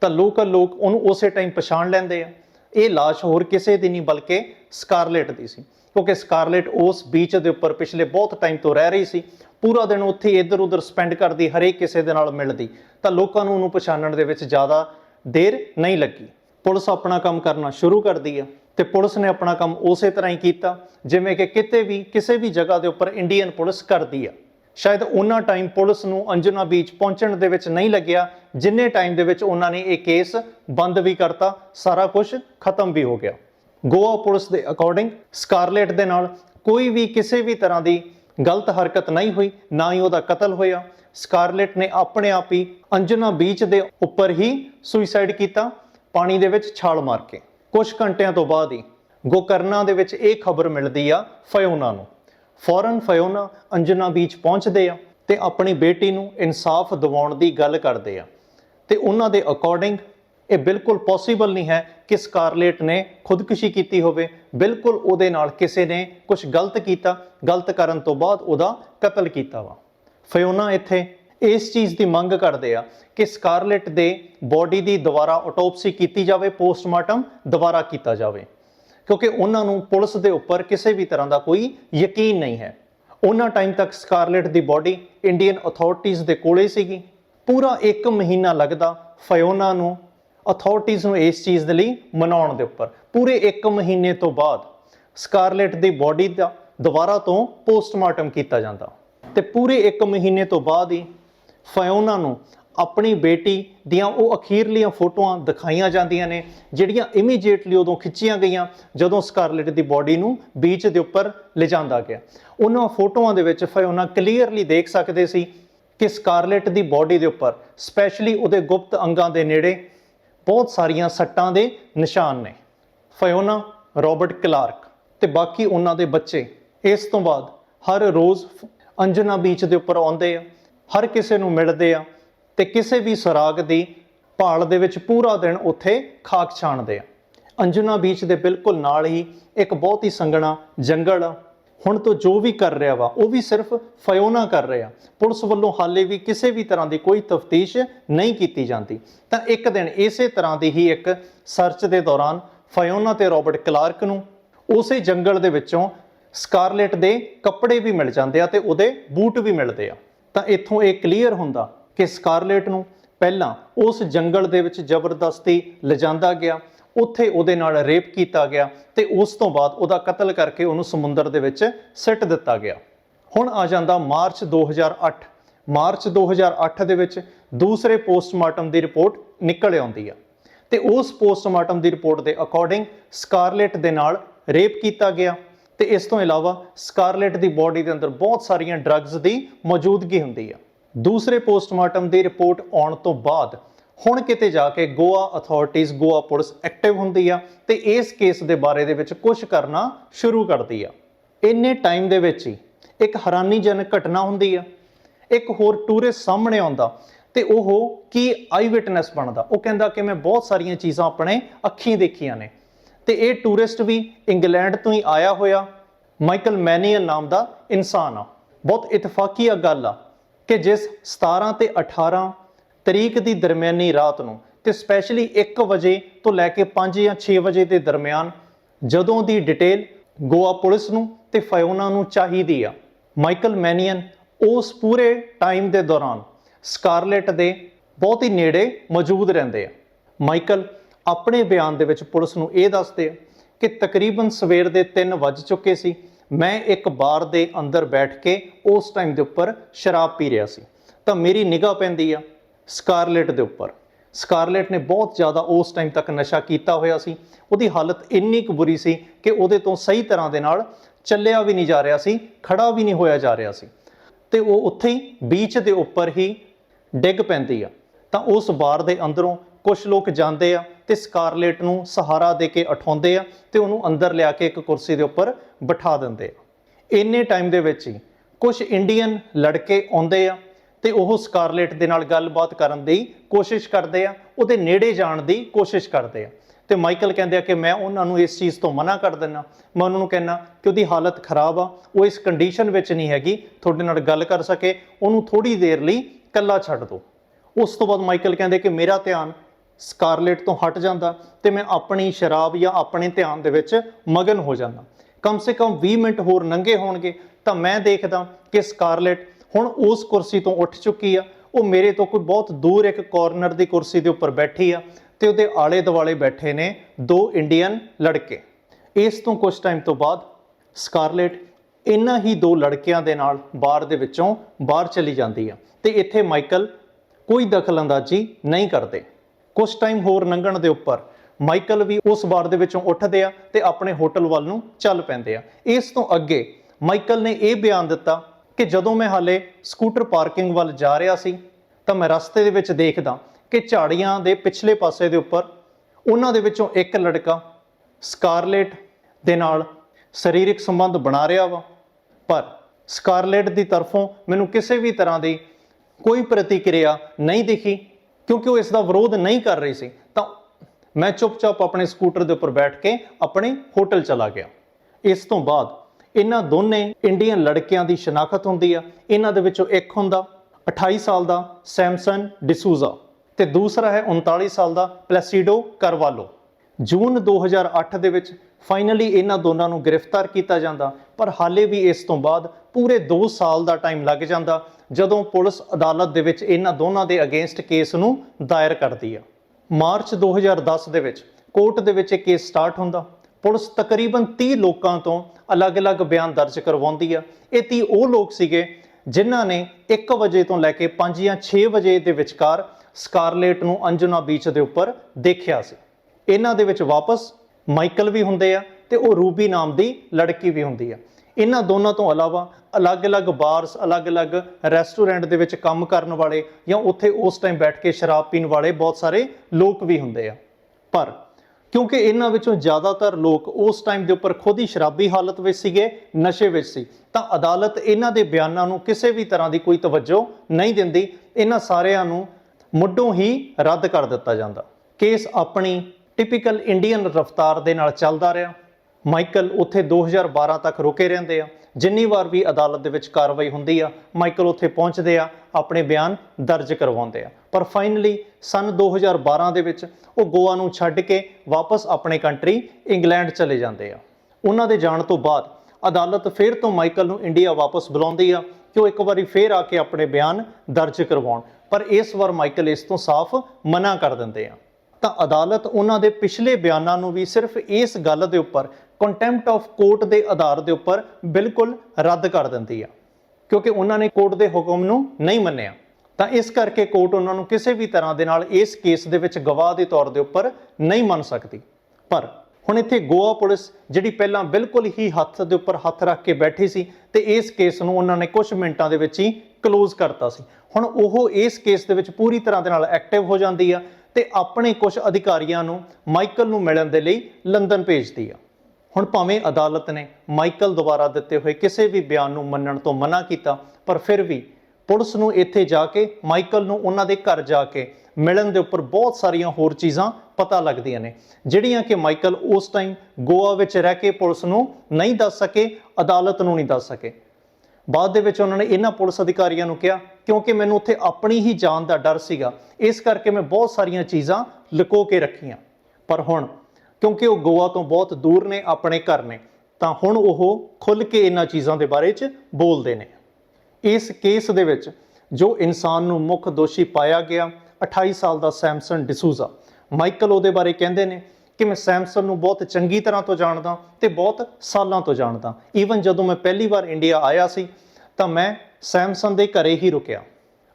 ਤਾਂ ਲੋਕਲ ਲੋਕ ਉਹਨੂੰ ਉਸੇ ਟਾਈਮ ਪਛਾਣ ਲੈਂਦੇ ਆ। ਇਹ ਲਾਸ਼ ਹੋਰ ਕਿਸੇ ਦੀ ਨਹੀਂ, ਬਲਕਿ ਸਕਾਰਲੇਟ ਦੀ ਸੀ। ਕਿਉਂਕਿ ਸਕਾਰਲੇਟ ਉਸ ਬੀਚ ਦੇ ਉੱਪਰ ਪਿਛਲੇ ਬਹੁਤ ਟਾਈਮ ਤੋਂ ਰਹਿ ਰਹੀ ਸੀ। ਪੂਰਾ ਦਿਨ ਉੱਥੇ ਇੱਧਰ ਉੱਧਰ ਸਪੈਂਡ ਕਰਦੀ, ਹਰੇਕ ਕਿਸੇ ਦੇ ਨਾਲ ਮਿਲਦੀ। ਤਾਂ ਲੋਕਾਂ ਨੂੰ ਉਹਨੂੰ ਪਛਾਣਨ ਦੇ ਵਿੱਚ ਜ਼ਿਆਦਾ ਦੇਰ ਨਹੀਂ ਲੱਗੀ। ਪੁਲਿਸ ਆਪਣਾ ਕੰਮ ਕਰਨਾ ਸ਼ੁਰੂ ਕਰਦੀ ਆ ਤੇ ਪੁਲਿਸ ਨੇ ਆਪਣਾ ਕੰਮ ਉਸੇ ਤਰ੍ਹਾਂ ਹੀ ਕੀਤਾ, ਜਿਵੇਂ ਕਿ ਕਿਤੇ ਵੀ, ਕਿਸੇ ਵੀ ਜਗ੍ਹਾ ਦੇ ਉੱਪਰ ਇੰਡੀਅਨ ਪੁਲਿਸ ਕਰਦੀ ਆ। ਸ਼ਾਇਦ ਉਹਨਾਂ ਟਾਈਮ ਪੁਲਿਸ ਨੂੰ ਅੰਜਨਾ ਬੀਚ ਪਹੁੰਚਣ ਦੇ ਵਿੱਚ ਨਹੀਂ ਲੱਗਿਆ, ਜਿੰਨੇ ਟਾਈਮ ਦੇ ਵਿੱਚ ਉਹਨਾਂ ਨੇ ਇਹ ਕੇਸ ਬੰਦ ਵੀ ਕਰਤਾ, ਸਾਰਾ ਕੁਝ ਖਤਮ ਵੀ ਹੋ ਗਿਆ। ਗੋਆ ਪੁਲਿਸ ਦੇ ਅਕੋਰਡਿੰਗ ਸਕਾਰਲੈਟ ਦੇ ਨਾਲ ਕੋਈ ਵੀ ਕਿਸੇ ਵੀ ਤਰ੍ਹਾਂ ਦੀ ਗਲਤ ਹਰਕਤ ਨਹੀਂ ਹੋਈ, ਨਾ ਹੀ ਉਹਦਾ ਕਤਲ ਹੋਇਆ। ਸਕਾਰਲੈਟ ਨੇ ਆਪਣੇ ਆਪ ਹੀ ਅੰਜਨਾ ਬੀਚ ਦੇ ਉੱਪਰ ਹੀ ਸੁਸਾਈਡ ਕੀਤਾ, ਪਾਣੀ ਦੇ ਵਿੱਚ ਛਾਲ ਮਾਰ ਕੇ। ਕੁਝ ਘੰਟਿਆਂ ਤੋਂ ਬਾਅਦ ਹੀ ਗੋਕਰਨਾ ਦੇ ਵਿੱਚ ਇਹ ਖਬਰ ਮਿਲਦੀ ਆ ਫਇਓਨਾ ਨੂੰ। ਫੌਰਨ ਫਇਓਨਾ ਅੰਜਨਾ ਬੀਚ ਪਹੁੰਚਦੇ ਆ ਤੇ ਆਪਣੀ ਬੇਟੀ ਨੂੰ ਇਨਸਾਫ ਦਿਵਾਉਣ ਦੀ ਗੱਲ ਕਰਦੇ ਆ। ਤੇ ਉਹਨਾਂ ਦੇ ਅਕੋਰਡਿੰਗ ਇਹ ਬਿਲਕੁਲ ਪੋਸੀਬਲ ਨਹੀਂ ਹੈ ਕਿ ਸਕਾਰਲੇਟ ਨੇ ਖੁਦਕੁਸ਼ੀ ਕੀਤੀ ਹੋਵੇ। ਬਿਲਕੁਲ ਉਹਦੇ ਨਾਲ ਕਿਸੇ ਨੇ ਕੁਝ ਗਲਤ ਕੀਤਾ। ਗਲਤ ਕਰਨ ਤੋਂ ਬਾਅਦ ਉਹਦਾ ਕਤਲ ਕੀਤਾ ਵਾ। ਫਿਓਨਾ ਇੱਥੇ ਇਸ ਚੀਜ਼ ਦੀ ਮੰਗ ਕਰਦੇ ਆ ਕਿ ਸਕਾਰਲੇਟ ਦੇ ਬਾਡੀ ਦੀ ਦੁਬਾਰਾ ਆਟੋਪਸੀ ਕੀਤੀ ਜਾਵੇ ਪੋਸਟਮਾਰਟਮ ਦੁਬਾਰਾ ਕੀਤਾ ਜਾਵੇ। ਕਿਉਂਕਿ ਉਹਨਾਂ ਨੂੰ ਪੁਲਿਸ ਦੇ ਉੱਪਰ ਕਿਸੇ ਵੀ ਤਰ੍ਹਾਂ ਦਾ ਕੋਈ ਯਕੀਨ ਨਹੀਂ ਹੈ। ਉਹਨਾਂ ਟਾਈਮ ਤੱਕ ਸਕਾਰਲੇਟ ਦੀ ਬਾਡੀ ਇੰਡੀਅਨ ਅਥਾਰਟੀਆਂ ਦੇ ਕੋਲੇ ਸੀਗੀ। ਪੂਰਾ 1 ਮਹੀਨਾ ਲੱਗਦਾ ਫਾਇਓਨਾ ਨੂੰ ਅਥਾਰਟੀਆਂ ਨੂੰ ਇਸ ਚੀਜ਼ ਦੇ ਲਈ ਮਨਾਉਣ ਦੇ ਉੱਪਰ। ਪੂਰੇ 1 ਮਹੀਨੇ ਤੋਂ ਬਾਅਦ ਸਕਾਰਲੇਟ ਦੀ ਬਾਡੀ ਦਾ ਦੁਬਾਰਾ ਤੋਂ ਪੋਸਟਮਾਰਟਮ ਕੀਤਾ ਜਾਂਦਾ। ਤੇ ਪੂਰੇ 1 ਮਹੀਨੇ ਤੋਂ ਬਾਅਦ ਹੀ ਫਾਇਓਨਾ ਨੂੰ ਆਪਣੀ ਬੇਟੀ ਦੀਆਂ ਉਹ ਅਖੀਰਲੀਆਂ ਫੋਟੋਆਂ ਦਿਖਾਈਆਂ ਜਾਂਦੀਆਂ ਨੇ, ਜਿਹੜੀਆਂ ਇਮੀਡੀਏਟਲੀ ਉਦੋਂ ਖਿੱਚੀਆਂ ਗਈਆਂ ਜਦੋਂ ਸਕਾਰਲੇਟ ਦੀ ਬਾਡੀ ਨੂੰ ਬੀਚ ਦੇ ਉੱਪਰ ਲਿਜਾਂਦਾ ਗਿਆ। ਉਹਨਾਂ ਫੋਟੋਆਂ ਦੇ ਵਿੱਚ ਫਾਇਓਨਾ ਕਲੀਅਰਲੀ ਦੇਖ ਸਕਦੇ ਸੀ ਕਿ ਸਕਾਰਲੇਟ ਦੀ ਬਾਡੀ ਦੇ ਉੱਪਰ ਸਪੈਸ਼ਲੀ ਉਹਦੇ ਗੁਪਤ ਅੰਗਾਂ ਦੇ ਨੇੜੇ ਬਹੁਤ ਸਾਰੀਆਂ ਸੱਟਾਂ ਦੇ ਨਿਸ਼ਾਨ ਨੇ। ਫਾਇਓਨਾ ਰਾਬਰਟ ਕਲਾਰਕ ਤੇ ਬਾਕੀ ਉਹਨਾਂ ਦੇ ਬੱਚੇ। ਇਸ ਤੋਂ ਬਾਅਦ ਹਰ ਰੋਜ਼ ਅੰਜਨਾ ਬੀਚ ਦੇ ਉੱਪਰ ਆਉਂਦੇ ਆ, ਹਰ ਕਿਸੇ ਨੂੰ ਮਿਲਦੇ ਆ ਤੇ ਕਿਸੇ ਵੀ ਸੁਰਾਗ ਦੀ ਭਾਲ ਦੇ ਵਿੱਚ ਪੂਰਾ ਦਿਨ ਉੱਥੇ ਖਾਕ ਛਾਣਦੇ ਆ। ਅੰਜਨਾ ਬੀਚ ਦੇ ਬਿਲਕੁਲ ਨਾਲ ਹੀ ਇੱਕ ਬਹੁਤ ਹੀ ਸੰਘਣਾ ਜੰਗਲ ਆ ਹੁਣ ਤੋਂ ਜੋ ਵੀ ਕਰ ਰਿਹਾ ਵਾ, ਉਹ ਵੀ ਸਿਰਫ ਫਾਇਓਨਾ ਕਰ ਰਿਹਾ। ਪੁਲਿਸ ਵੱਲੋਂ ਹਾਲੇ ਵੀ ਕਿਸੇ ਵੀ ਤਰ੍ਹਾਂ ਦੀ ਕੋਈ ਤਫਤੀਸ਼ ਨਹੀਂ ਕੀਤੀ ਜਾਂਦੀ। ਤਾਂ ਇੱਕ ਦਿਨ ਇਸੇ ਤਰ੍ਹਾਂ ਦੀ ਹੀ ਇੱਕ ਸਰਚ ਦੇ ਦੌਰਾਨ ਫਾਇਓਨਾ ਤੇ ਰਾਬਰਟ ਕਲਾਰਕ ਨੂੰ ਉਸੇ ਜੰਗਲ ਦੇ ਵਿੱਚੋਂ ਸਕਾਰਲੇਟ ਦੇ ਕੱਪੜੇ ਵੀ ਮਿਲ ਜਾਂਦੇ ਆ ਤੇ ਉਹਦੇ ਬੂਟ ਵੀ ਮਿਲਦੇ ਆ। ਤਾਂ ਇੱਥੋਂ ਇਹ ਕਲੀਅਰ ਹੁੰਦਾ ਕਿ ਸਕਾਰਲੇਟ ਨੂੰ ਪਹਿਲਾਂ ਉਸ ਜੰਗਲ ਦੇ ਵਿੱਚ ਜ਼ਬਰਦਸਤੀ ਲਿਜਾਂਦਾ ਗਿਆ। ਉੱਥੇ ਉਹਦੇ ਨਾਲ ਰੇਪ ਕੀਤਾ ਗਿਆ ਤੇ ਉਸ ਤੋਂ ਬਾਅਦ ਉਹਦਾ ਕਤਲ ਕਰਕੇ ਉਹਨੂੰ ਸਮੁੰਦਰ ਦੇ ਵਿੱਚ ਸਿੱਟ ਦਿੱਤਾ ਗਿਆ। ਹੁਣ ਆ ਜਾਂਦਾ ਮਾਰਚ 2008 ਮਾਰਚ 2008 ਦੇ ਵਿੱਚ ਦੂਸਰੇ ਪੋਸਟਮਾਰਟਮ ਦੀ ਰਿਪੋਰਟ ਨਿਕਲ ਆਉਂਦੀ ਆ। ਤੇ ਉਸ ਪੋਸਟਮਾਰਟਮ ਦੀ ਰਿਪੋਰਟ ਦੇ ਅਕੋਰਡਿੰਗ ਸਕਾਰਲੇਟ ਦੇ ਨਾਲ ਰੇਪ ਕੀਤਾ ਗਿਆ ਤੇ ਇਸ ਤੋਂ ਇਲਾਵਾ ਸਕਾਰਲੇਟ ਦੀ ਬਾਡੀ ਦੇ ਅੰਦਰ ਬਹੁਤ ਸਾਰੀਆਂ ਡਰੱਗਸ ਦੀ ਮੌਜੂਦਗੀ ਹੁੰਦੀ ਆ। ਦੂਸਰੇ ਪੋਸਟਮਾਰਟਮ ਦੀ ਰਿਪੋਰਟ ਆਉਣ ਤੋਂ ਬਾਅਦ ਹੁਣ ਕਿਤੇ ਜਾ ਕੇ ਗੋਆ ਅਥਾਰਟੀਆਂ ਗੋਆ ਪੁਲਿਸ ਐਕਟਿਵ ਹੁੰਦੀ ਆ ਤੇ ਇਸ ਕੇਸ ਦੇ ਬਾਰੇ ਦੇ ਵਿੱਚ ਕੁਝ ਕਰਨਾ ਸ਼ੁਰੂ ਕਰਦੀ ਆ। ਇੰਨੇ ਟਾਈਮ ਦੇ ਵਿੱਚ ਹੀ ਇੱਕ ਹੈਰਾਨੀਜਨਕ ਘਟਨਾ ਹੁੰਦੀ ਆ। ਇੱਕ ਹੋਰ ਟੂਰਿਸਟ ਸਾਹਮਣੇ ਆਉਂਦਾ ਤੇ ਉਹ ਕੀ ਆਈ ਵਿਟਨੈਸ ਬਣਦਾ? ਉਹ ਕਹਿੰਦਾ ਕਿ ਮੈਂ ਬਹੁਤ ਸਾਰੀਆਂ ਚੀਜ਼ਾਂ ਆਪਣੇ ਅੱਖੀਂ ਦੇਖੀਆਂ ਨੇ। ਤੇ ਇਹ ਟੂਰਿਸਟ ਵੀ ਇੰਗਲੈਂਡ ਤੋਂ ਹੀ ਆਇਆ ਹੋਇਆ। ਮਾਈਕਲ ਮੈਨੀਅਨ ਨਾਮ ਦਾ ਇਨਸਾਨ ਆ। ਬਹੁਤ ਇਤਫਾਕੀ ਆ ਗੱਲ ਆ ਕਿ ਜਿਸ 17 ਤੇ 18 ਤਰੀਕ ਦੀ ਦਰਮਿਆਨੀ ਰਾਤ ਨੂੰ ਤੇ ਸਪੈਸ਼ਲੀ 1 ਵਜੇ ਤੋਂ ਲੈ ਕੇ 5 ਜਾਂ 6 ਵਜੇ ਦੇ ਦਰਮਿਆਨ ਜਦੋਂ ਦੀ ਡਿਟੇਲ ਗੋਆ ਪੁਲਿਸ ਨੂੰ ਤੇ ਫਾਇਓਨਾ ਨੂੰ ਚਾਹੀਦੀ ਆ। ਮਾਈਕਲ ਮੈਨੀਅਨ ਉਸ ਪੂਰੇ ਟਾਈਮ ਦੇ ਦੌਰਾਨ ਸਕਾਰਲੈਟ ਦੇ ਬਹੁਤ ਹੀ ਨੇੜੇ ਮੌਜੂਦ ਰਹਿੰਦੇ ਆ। ਮਾਈਕਲ ਆਪਣੇ ਬਿਆਨ ਦੇ ਵਿੱਚ ਪੁਲਿਸ ਨੂੰ ਇਹ ਦੱਸਦੇ ਆ ਕਿ ਤਕਰੀਬਨ ਸਵੇਰ ਦੇ 3 ਵੱਜ ਚੁੱਕੇ ਸੀ। ਮੈਂ ਇੱਕ ਬਾਰ ਦੇ ਅੰਦਰ ਬੈਠ ਕੇ ਉਸ ਟਾਈਮ ਦੇ ਉੱਪਰ ਸ਼ਰਾਬ ਪੀ ਰਿਹਾ ਸੀ। ਤਾਂ ਮੇਰੀ ਨਿਗਾਹ ਪੈਂਦੀ ਆ ਸਕਾਰਲੇਟ ਦੇ ਉੱਪਰ। ਸਕਾਰਲੇਟ ਨੇ ਬਹੁਤ ਜ਼ਿਆਦਾ ਉਸ ਟਾਈਮ ਤੱਕ ਨਸ਼ਾ ਕੀਤਾ ਹੋਇਆ ਸੀ। ਉਹਦੀ ਹਾਲਤ ਇੰਨੀ ਕੁ ਬੁਰੀ ਸੀ ਕਿ ਉਹਦੇ ਤੋਂ ਸਹੀ ਤਰ੍ਹਾਂ ਦੇ ਨਾਲ ਚੱਲਿਆ ਵੀ ਨਹੀਂ ਜਾ ਰਿਹਾ ਸੀ, ਖੜਾ ਵੀ ਨਹੀਂ ਹੋਇਆ ਜਾ ਰਿਹਾ ਸੀ। ਤੇ ਉਹ ਉੱਥੇ ਹੀ ਬੀਚ ਦੇ ਉੱਪਰ ਹੀ ਡਿੱਗ ਪੈਂਦੀ ਆ। ਤਾਂ ਉਸ ਬਾਰ ਦੇ ਅੰਦਰੋਂ ਕੁਝ ਲੋਕ ਜਾਂਦੇ ਆ ਤੇ ਸਕਾਰਲੇਟ ਨੂੰ ਸਹਾਰਾ ਦੇ ਕੇ ਉਠਾਉਂਦੇ ਆ ਤੇ ਉਹਨੂੰ ਅੰਦਰ ਲਿਆ ਕੇ ਇੱਕ ਕੁਰਸੀ ਦੇ ਉੱਪਰ ਬਿਠਾ ਦਿੰਦੇ ਆ। ਇੰਨੇ ਟਾਈਮ ਦੇ ਵਿੱਚ ਹੀ ਕੁਝ ਇੰਡੀਅਨ ਲੜਕੇ ਆਉਂਦੇ ਆ ਤੇ ਉਹ ਸਕਾਰਲੇਟ ਦੇ ਨਾਲ ਗੱਲਬਾਤ ਕਰਨ ਦੀ ਕੋਸ਼ਿਸ਼ ਕਰਦੇ ਆ, ਉਹਦੇ ਨੇੜੇ ਜਾਣ ਦੀ ਕੋਸ਼ਿਸ਼ ਕਰਦੇ ਆ। ਤੇ ਮਾਈਕਲ ਕਹਿੰਦੇ ਆ ਕਿ ਮੈਂ ਉਹਨਾਂ ਨੂੰ ਇਸ ਚੀਜ਼ ਤੋਂ ਮਨਾ ਕਰ ਦਿੰਨਾ। ਮੈਂ ਉਹਨਾਂ ਨੂੰ ਕਹਿਣਾ ਕਿ ਉਹਦੀ ਹਾਲਤ ਖਰਾਬ ਆ, ਉਹ ਇਸ ਕੰਡੀਸ਼ਨ ਵਿੱਚ ਨਹੀਂ ਹੈਗੀ, ਤੁਹਾਡੇ ਨਾਲ ਗੱਲ ਕਰ ਸਕੇ, ਉਹਨੂੰ ਥੋੜੀ ਦੇਰ ਲਈ ਇਕੱਲਾ ਛੱਡ ਦਿਓ ਉਸ ਤੋਂ ਬਾਅਦ ਮਾਈਕਲ ਕਹਿੰਦੇ ਕਿ ਮੇਰਾ ਧਿਆਨ ਸਕਾਰਲੇਟ ਤੋਂ ਹਟ ਜਾਂਦਾ ਤੇ ਮੈਂ ਆਪਣੀ ਸ਼ਰਾਬ ਜਾਂ ਆਪਣੇ ਧਿਆਨ ਦੇ ਵਿੱਚ ਮਗਨ ਹੋ ਜਾਂਦਾ। ਕਮ ਸੇ ਕਮ 20 ਮਿੰਟ ਹੋਰ ਨੰਗੇ ਹੋਣਗੇ ਤਾਂ ਮੈਂ ਦੇਖਦਾ ਕਿ ਸਕਾਰਲੇਟ ਹੁਣ ਉਸ ਕੁਰਸੀ ਤੋਂ ਉੱਠ ਚੁੱਕੀ ਆ। ਉਹ ਮੇਰੇ ਤੋਂ ਕੋਈ ਬਹੁਤ ਦੂਰ ਇੱਕ ਕਾਰਨਰ ਦੀ ਕੁਰਸੀ ਦੇ ਉੱਪਰ ਬੈਠੀ ਆ ਤੇ ਉਹਦੇ ਆਲੇ ਦੁਆਲੇ ਬੈਠੇ ਨੇ ਦੋ ਇੰਡੀਅਨ ਲੜਕੇ। ਇਸ ਤੋਂ ਕੁਝ ਟਾਈਮ ਤੋਂ ਬਾਅਦ ਸਕਾਰਲੇਟ ਇਹਨਾਂ ਹੀ ਦੋ ਲੜਕਿਆਂ ਦੇ ਨਾਲ ਬਾਰ ਦੇ ਵਿੱਚੋਂ ਬਾਹਰ ਚਲੀ ਜਾਂਦੀ ਆ ਤੇ ਇੱਥੇ ਮਾਈਕਲ ਕੋਈ ਦਖਲਅੰਦਾਜ਼ੀ ਨਹੀਂ ਕਰਦੇ। ਕੁਝ ਟਾਈਮ ਹੋਰ ਲੰਘਣ ਦੇ ਉੱਪਰ ਮਾਈਕਲ ਵੀ ਉਸ ਬਾਰ ਦੇ ਵਿੱਚੋਂ ਉੱਠਦੇ ਆ ਤੇ ਆਪਣੇ ਹੋਟਲ ਵੱਲ ਨੂੰ ਚੱਲ ਪੈਂਦੇ ਆ। ਇਸ ਤੋਂ ਅੱਗੇ ਮਾਈਕਲ ਨੇ ਇਹ ਬਿਆਨ ਦਿੱਤਾ ਕਿ ਜਦੋਂ ਮੈਂ ਹਾਲੇ ਸਕੂਟਰ ਪਾਰਕਿੰਗ ਵੱਲ ਜਾ ਰਿਹਾ ਸੀ, ਤਾਂ ਮੈਂ ਰਸਤੇ ਦੇ ਵਿੱਚ ਦੇਖਦਾ ਕਿ ਝਾੜੀਆਂ ਦੇ ਪਿਛਲੇ ਪਾਸੇ ਦੇ ਉੱਪਰ ਉਹਨਾਂ ਦੇ ਵਿੱਚੋਂ ਇੱਕ ਲੜਕਾ ਸਕਾਰਲੇਟ ਦੇ ਨਾਲ ਸਰੀਰਕ ਸੰਬੰਧ ਬਣਾ ਰਿਹਾ ਵਾ। ਪਰ ਸਕਾਰਲੇਟ ਦੀ ਤਰਫੋਂ ਮੈਨੂੰ ਕਿਸੇ ਵੀ ਤਰ੍ਹਾਂ ਦੀ ਕੋਈ ਪ੍ਰਤੀਕਿਰਿਆ ਨਹੀਂ ਦਿਖੀ, ਕਿਉਂਕਿ ਉਹ ਇਸ ਦਾ ਵਿਰੋਧ ਨਹੀਂ ਕਰ ਰਹੀ ਸੀ, ਤਾਂ ਮੈਂ ਚੁੱਪਚਾਪ ਆਪਣੇ ਸਕੂਟਰ ਦੇ ਉੱਪਰ ਬੈਠ ਕੇ ਆਪਣੇ ਹੋਟਲ ਚਲਾ ਗਿਆ। ਇਸ ਤੋਂ ਬਾਅਦ ਇਹਨਾਂ ਦੋਨੇ ਇੰਡੀਅਨ ਲੜਕਿਆਂ ਦੀ ਸ਼ਨਾਖਤ ਹੁੰਦੀ ਆ। ਇਹਨਾਂ ਦੇ ਵਿੱਚੋਂ ਇੱਕ ਹੁੰਦਾ 28 ਸਾਲ ਦਾ ਸੈਮਸਨ ਡਿਸੂਜ਼ਾ ਤੇ ਦੂਸਰਾ ਹੈ 39 ਸਾਲ ਦਾ ਪਲੈਸੀਡੋ ਕਰਵਾਲੋ। ਜੂਨ 2008 ਦੇ ਵਿੱਚ ਫਾਈਨਲੀ ਇਹਨਾਂ ਦੋਨਾਂ ਨੂੰ ਗ੍ਰਿਫਤਾਰ ਕੀਤਾ ਜਾਂਦਾ, ਪਰ ਹਾਲੇ ਵੀ ਇਸ ਤੋਂ ਬਾਅਦ ਪੂਰੇ 2 ਸਾਲ ਦਾ ਟਾਈਮ ਲੱਗ ਜਾਂਦਾ, ਜਦੋਂ ਪੁਲਿਸ ਅਦਾਲਤ ਦੇ ਵਿੱਚ ਇਹਨਾਂ ਦੋਨਾਂ ਦੇ ਅਗੇਂਸਟ ਕੇਸ ਨੂੰ ਦਾਇਰ ਕਰਦੀ ਆ। ਮਾਰਚ 2010 ਦੇ ਵਿੱਚ ਕੋਰਟ ਦੇ ਵਿੱਚ ਇਹ ਕੇਸ ਸਟਾਰਟ ਹੁੰਦਾ। ਪੁਲਿਸ ਤਕਰੀਬਨ 30 ਲੋਕਾਂ ਤੋਂ ਅਲੱਗ-ਅਲੱਗ ਬਿਆਨ ਦਰਜ ਕਰਵਾਉਂਦੀ ਆ। ਇਹ 30 ਉਹ ਲੋਕ ਸੀਗੇ ਜਿਨ੍ਹਾਂ ਨੇ 1 ਵਜੇ ਤੋਂ ਲੈ ਕੇ 5 ਜਾਂ 6 ਵਜੇ ਦੇ ਵਿਚਕਾਰ ਸਕਾਰਲੇਟ ਨੂੰ ਅੰਜਨਾ ਬੀਚ ਦੇ ਉੱਪਰ ਦੇਖਿਆ ਸੀ। ਇਹਨਾਂ ਦੇ ਵਿੱਚ ਵਾਪਸ ਮਾਈਕਲ ਵੀ ਹੁੰਦੇ ਆ ਤੇ ਉਹ ਰੂਬੀ ਨਾਮ ਦੀ ਲੜਕੀ ਵੀ ਹੁੰਦੀ ਆ। ਇਹਨਾਂ ਦੋਨਾਂ ਤੋਂ ਇਲਾਵਾ ਅਲੱਗ-ਅਲੱਗ ਬਾਰਸ, ਅਲੱਗ-ਅਲੱਗ ਰੈਸਟੋਰੈਂਟ ਦੇ ਵਿੱਚ ਕੰਮ ਕਰਨ ਵਾਲੇ ਜਾਂ ਉੱਥੇ ਉਸ ਟਾਈਮ ਬੈਠ ਕੇ ਸ਼ਰਾਬ ਪੀਣ ਵਾਲੇ ਬਹੁਤ ਸਾਰੇ ਲੋਕ ਵੀ ਹੁੰਦੇ ਆ। ਪਰ ਕਿਉਂਕਿ ਇਹਨਾਂ ਵਿੱਚੋਂ ਜ਼ਿਆਦਾਤਰ ਲੋਕ ਉਸ ਟਾਈਮ ਦੇ ਉੱਪਰ ਖੁਦ ਹੀ ਸ਼ਰਾਬੀ ਹਾਲਤ ਵਿੱਚ ਸੀਗੇ, ਨਸ਼ੇ ਵਿੱਚ ਸੀ। ਤਾਂ ਅਦਾਲਤ ਇਹਨਾਂ ਦੇ ਬਿਆਨਾਂ ਨੂੰ ਕਿਸੇ ਵੀ ਤਰ੍ਹਾਂ ਦੀ ਕੋਈ ਤਵੱਜੋ ਨਹੀਂ ਦਿੰਦੀ। ਇਹਨਾਂ ਸਾਰਿਆਂ ਨੂੰ ਮੁੱਢੋਂ ਹੀ ਰੱਦ ਕਰ ਦਿੱਤਾ ਜਾਂਦਾ। ਕੇਸ ਆਪਣੀ ਟਿਪੀਕਲ ਇੰਡੀਅਨ ਰਫਤਾਰ ਦੇ ਨਾਲ ਚੱਲਦਾ ਰਿਹਾ। ਮਾਈਕਲ ਉੱਥੇ 2012 ਤੱਕ ਰੁਕੇ ਰਹਿੰਦੇ ਆ। ਜਿੰਨੀ ਵਾਰ ਵੀ ਅਦਾਲਤ ਦੇ ਵਿੱਚ ਕਾਰਵਾਈ ਹੁੰਦੀ ਆ, ਮਾਈਕਲ ਉੱਥੇ ਪਹੁੰਚਦੇ ਆ, ਆਪਣੇ ਬਿਆਨ ਦਰਜ ਕਰਵਾਉਂਦੇ ਆ। ਪਰ ਫਾਈਨਲੀ ਸਨ 2012 ਦੇ ਵਿੱਚ ਉਹ ਗੋਆ ਨੂੰ ਛੱਡ ਕੇ ਵਾਪਸ ਆਪਣੇ ਕੰਟਰੀ ਇੰਗਲੈਂਡ ਚਲੇ ਜਾਂਦੇ ਆ। ਉਹਨਾਂ ਦੇ ਜਾਣ ਤੋਂ ਬਾਅਦ ਅਦਾਲਤ ਫਿਰ ਤੋਂ ਮਾਈਕਲ ਨੂੰ ਇੰਡੀਆ ਵਾਪਸ ਬੁਲਾਉਂਦੀ ਆ ਕਿ ਉਹ ਇੱਕ ਵਾਰੀ ਫੇਰ ਆ ਕੇ ਆਪਣੇ ਬਿਆਨ ਦਰਜ ਕਰਵਾਉਣ। ਪਰ ਇਸ ਵਾਰ ਮਾਈਕਲ ਇਸ ਤੋਂ ਸਾਫ਼ ਮਨਾ ਕਰ ਦਿੰਦੇ ਆ। ਤਾਂ ਅਦਾਲਤ ਉਹਨਾਂ ਦੇ ਪਿਛਲੇ ਬਿਆਨਾਂ ਨੂੰ ਵੀ ਸਿਰਫ ਇਸ ਗੱਲ ਦੇ ਉੱਪਰ ਕੰਟੈਂਪਟ ਆਫ ਕੋਰਟ ਦੇ ਆਧਾਰ ਦੇ ਉੱਪਰ ਬਿਲਕੁਲ ਰੱਦ ਕਰ ਦਿੰਦੀ ਆ। ਕਿਉਂਕਿ ਉਹਨਾਂ ਨੇ ਕੋਰਟ ਦੇ ਹੁਕਮ ਨੂੰ ਨਹੀਂ ਮੰਨਿਆ। ਤਾਂ ਇਸ ਕਰਕੇ ਕੋਰਟ ਉਹਨਾਂ ਨੂੰ ਕਿਸੇ ਵੀ ਤਰ੍ਹਾਂ ਦੇ ਨਾਲ ਇਸ ਕੇਸ ਦੇ ਵਿੱਚ ਗਵਾਹ ਦੇ ਤੌਰ ਦੇ ਉੱਪਰ ਨਹੀਂ ਮੰਨ ਸਕਦੀ। ਪਰ ਹੁਣ ਇੱਥੇ ਗੋਆ ਪੁਲਿਸ ਜਿਹੜੀ ਪਹਿਲਾਂ ਬਿਲਕੁਲ ਹੀ ਹੱਥ ਦੇ ਉੱਪਰ ਹੱਥ ਰੱਖ ਕੇ ਬੈਠੀ ਸੀ ਤੇ ਇਸ ਕੇਸ ਨੂੰ ਉਹਨਾਂ ਨੇ ਕੁਝ ਮਿੰਟਾਂ ਦੇ ਵਿੱਚ ਹੀ ਕਲੋਜ਼ ਕਰਤਾ ਸੀ। ਹੁਣ ਉਹ ਇਸ ਕੇਸ ਦੇ ਵਿੱਚ ਪੂਰੀ ਤਰ੍ਹਾਂ ਦੇ ਨਾਲ ਐਕਟਿਵ ਹੋ ਜਾਂਦੀ ਆ ਤੇ ਆਪਣੇ ਕੁਝ ਅਧਿਕਾਰੀਆਂ ਨੂੰ ਮਾਈਕਲ ਨੂੰ ਮਿਲਣ ਦੇ ਲਈ ਲੰਡਨ ਭੇਜਦੀ ਆ। ਹੁਣ ਭਾਵੇਂ ਅਦਾਲਤ ਨੇ ਮਾਈਕਲ ਦੁਆਰਾ ਦਿੱਤੇ ਹੋਏ ਕਿਸੇ ਵੀ ਬਿਆਨ ਨੂੰ ਮੰਨਣ ਤੋਂ ਮਨਾ ਕੀਤਾ, ਪਰ ਫਿਰ ਵੀ ਪੁਲਿਸ ਨੂੰ ਇੱਥੇ ਜਾ ਕੇ, ਮਾਈਕਲ ਨੂੰ ਉਹਨਾਂ ਦੇ ਘਰ ਜਾ ਕੇ ਮਿਲਣ ਦੇ ਉੱਪਰ ਬਹੁਤ ਸਾਰੀਆਂ ਹੋਰ ਚੀਜ਼ਾਂ ਪਤਾ ਲੱਗਦੀਆਂ ਨੇ। ਜਿਹੜੀਆਂ ਕਿ ਮਾਈਕਲ ਉਸ ਟਾਈਮ ਗੋਆ ਵਿੱਚ ਰਹਿ ਕੇ ਪੁਲਿਸ ਨੂੰ ਨਹੀਂ ਦੱਸ ਸਕੇ, ਅਦਾਲਤ ਨੂੰ ਨਹੀਂ ਦੱਸ ਸਕੇ। ਬਾਅਦ ਦੇ ਵਿੱਚ ਉਹਨਾਂ ਨੇ ਇਹਨਾਂ ਪੁਲਿਸ ਅਧਿਕਾਰੀਆਂ ਨੂੰ ਕਿਹਾ, ਕਿਉਂਕਿ ਮੈਨੂੰ ਉੱਥੇ ਆਪਣੀ ਹੀ ਜਾਨ ਦਾ ਡਰ ਸੀਗਾ, ਇਸ ਕਰਕੇ ਮੈਂ ਬਹੁਤ ਸਾਰੀਆਂ ਚੀਜ਼ਾਂ ਲੁਕੋ ਕੇ ਰੱਖੀਆਂ। ਪਰ ਹੁਣ, ਕਿਉਂਕਿ ਉਹ ਗੋਆ ਤੋਂ ਬਹੁਤ ਦੂਰ ਨੇ, ਆਪਣੇ ਘਰ ਨੇ, ਤਾਂ ਹੁਣ ਉਹ ਖੁੱਲ ਕੇ ਇਹਨਾਂ ਚੀਜ਼ਾਂ ਦੇ ਬਾਰੇ 'ਚ ਬੋਲਦੇ ਨੇ। ਇਸ ਕੇਸ ਦੇ ਵਿੱਚ ਜੋ ਇਨਸਾਨ ਨੂੰ ਮੁੱਖ ਦੋਸ਼ੀ ਪਾਇਆ ਗਿਆ 28 ਸਾਲ ਦਾ ਸੈਮਸਨ ਡਿਸੂਜ਼ਾ। ਮਾਈਕਲ ਉਹਦੇ ਬਾਰੇ ਕਹਿੰਦੇ ਨੇ ਕਿ ਮੈਂ ਸੈਮਸਨ ਨੂੰ ਬਹੁਤ ਚੰਗੀ ਤਰ੍ਹਾਂ ਤੋਂ ਜਾਣਦਾ ਤੇ ਬਹੁਤ ਸਾਲਾਂ ਤੋਂ ਜਾਣਦਾ। ਈਵਨ ਜਦੋਂ ਮੈਂ ਪਹਿਲੀ ਵਾਰ ਇੰਡੀਆ ਆਇਆ ਸੀ, ਤਾਂ ਮੈਂ ਸੈਮਸਨ ਦੇ ਘਰੇ ਹੀ ਰੁਕਿਆ।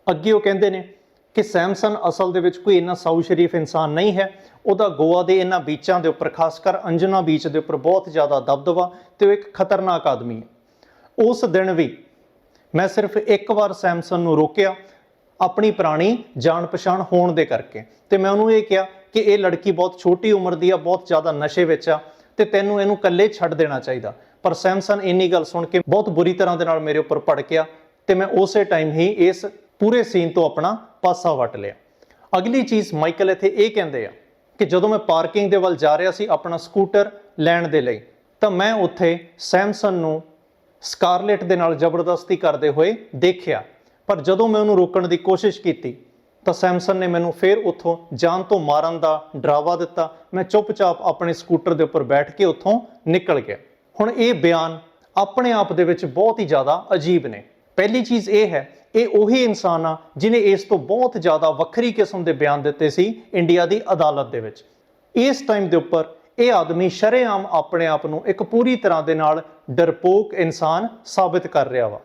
ਅੱਗੇ ਉਹ ਕਹਿੰਦੇ ਨੇ ਕਿ ਸੈਮਸਨ ਅਸਲ ਦੇ ਵਿੱਚ ਕੋਈ ਇੰਨਾ ਸਾਊ ਸ਼ਰੀਫ ਇਨਸਾਨ ਨਹੀਂ ਹੈ। ਉਹਦਾ ਗੋਆ ਦੇ ਇਹਨਾਂ ਬੀਚਾਂ ਦੇ ਉੱਪਰ, ਖਾਸ ਕਰ ਅੰਜਨਾ ਬੀਚ ਦੇ ਉੱਪਰ ਬਹੁਤ ਜ਼ਿਆਦਾ ਦਬਦਬਾ ਤੇ ਉਹ ਇੱਕ ਖਤਰਨਾਕ ਆਦਮੀ ਹੈ। ਉਸ ਦਿਨ ਵੀ ਮੈਂ ਸਿਰਫ ਇੱਕ ਵਾਰ ਸੈਮਸਨ ਨੂੰ ਰੋਕਿਆ ਆਪਣੀ ਪੁਰਾਣੀ ਜਾਣ ਪਛਾਣ ਹੋਣ ਦੇ ਕਰਕੇ। ਤੇ ਮੈਂ ਉਹਨੂੰ ਇਹ ਕਿਹਾ ਕਿ ਇਹ ਲੜਕੀ ਬਹੁਤ ਛੋਟੀ ਉਮਰ ਦੀ ਆ, ਬਹੁਤ ਜ਼ਿਆਦਾ ਨਸ਼ੇ ਵਿੱਚ ਆ ਤੇ ਤੈਨੂੰ ਇਹਨੂੰ ਇਕੱਲੇ ਛੱਡ ਦੇਣਾ ਚਾਹੀਦਾ। ਪਰ ਸੈਮਸਨ ਇੰਨੀ ਗੱਲ ਸੁਣ ਕੇ ਬਹੁਤ ਬੁਰੀ ਤਰ੍ਹਾਂ ਦੇ ਨਾਲ ਮੇਰੇ ਉੱਪਰ ਭੜਕਿਆ ਤੇ ਮੈਂ ਉਸੇ ਟਾਈਮ ਹੀ ਇਸ ਪੂਰੇ ਸੀਨ ਤੋਂ ਆਪਣਾ ਪਾਸਾ ਵਟ ਲਿਆ। ਅਗਲੀ ਚੀਜ਼ ਮਾਈਕਲ ਇੱਥੇ ਇਹ ਕਹਿੰਦੇ ਆ ਕਿ ਜਦੋਂ ਮੈਂ ਪਾਰਕਿੰਗ ਦੇ ਵੱਲ ਜਾ ਰਿਹਾ ਸੀ ਆਪਣਾ ਸਕੂਟਰ ਲੈਣ ਦੇ ਲਈ, ਤਾਂ ਮੈਂ ਉੱਥੇ ਸੈਮਸਨ ਨੂੰ ਸਕਾਰਲੇਟ ਦੇ ਨਾਲ ਜ਼ਬਰਦਸਤੀ ਕਰਦੇ ਹੋਏ ਦੇਖਿਆ। ਪਰ ਜਦੋਂ ਮੈਂ ਉਹਨੂੰ ਰੋਕਣ ਦੀ ਕੋਸ਼ਿਸ਼ ਕੀਤੀ, ਤਾਂ ਸੈਮਸਨ ਨੇ ਮੈਨੂੰ ਫੇਰ ਉੱਥੋਂ ਜਾਨ ਤੋਂ ਮਾਰਨ ਦਾ ਡਰਾਵਾ ਦਿੱਤਾ। ਮੈਂ ਚੁੱਪਚਾਪ ਆਪਣੇ ਸਕੂਟਰ ਦੇ ਉੱਪਰ ਬੈਠ ਕੇ ਉੱਥੋਂ ਨਿਕਲ ਗਿਆ। ਹੁਣ ਇਹ ਬਿਆਨ ਆਪਣੇ ਆਪ ਦੇ ਵਿੱਚ ਬਹੁਤ ਹੀ ਜ਼ਿਆਦਾ ਅਜੀਬ ਨੇ। ਪਹਿਲੀ ਚੀਜ਼ ਇਹ ਹੈ, ਇਹ ਉਹੀ ਇਨਸਾਨ ਆ ਜਿਨੇ ਇਸ ਤੋਂ ਬਹੁਤ ਜ਼ਿਆਦਾ ਵੱਖਰੀ ਕਿਸਮ ਦੇ ਬਿਆਨ ਦਿੱਤੇ ਸੀ ਇੰਡੀਆ ਦੀ ਅਦਾਲਤ ਦੇ ਵਿੱਚ। ਇਸ ਟਾਈਮ ਦੇ ਉੱਪਰ ਇਹ ਆਦਮੀ ਸ਼ਰੇਆਮ ਆਪਣੇ ਆਪ ਨੂੰ ਇੱਕ ਪੂਰੀ ਤਰ੍ਹਾਂ ਦੇ ਨਾਲ ਡਰਪੋਕ ਇਨਸਾਨ ਸਾਬਿਤ ਕਰ ਰਿਹਾ ਵਾ।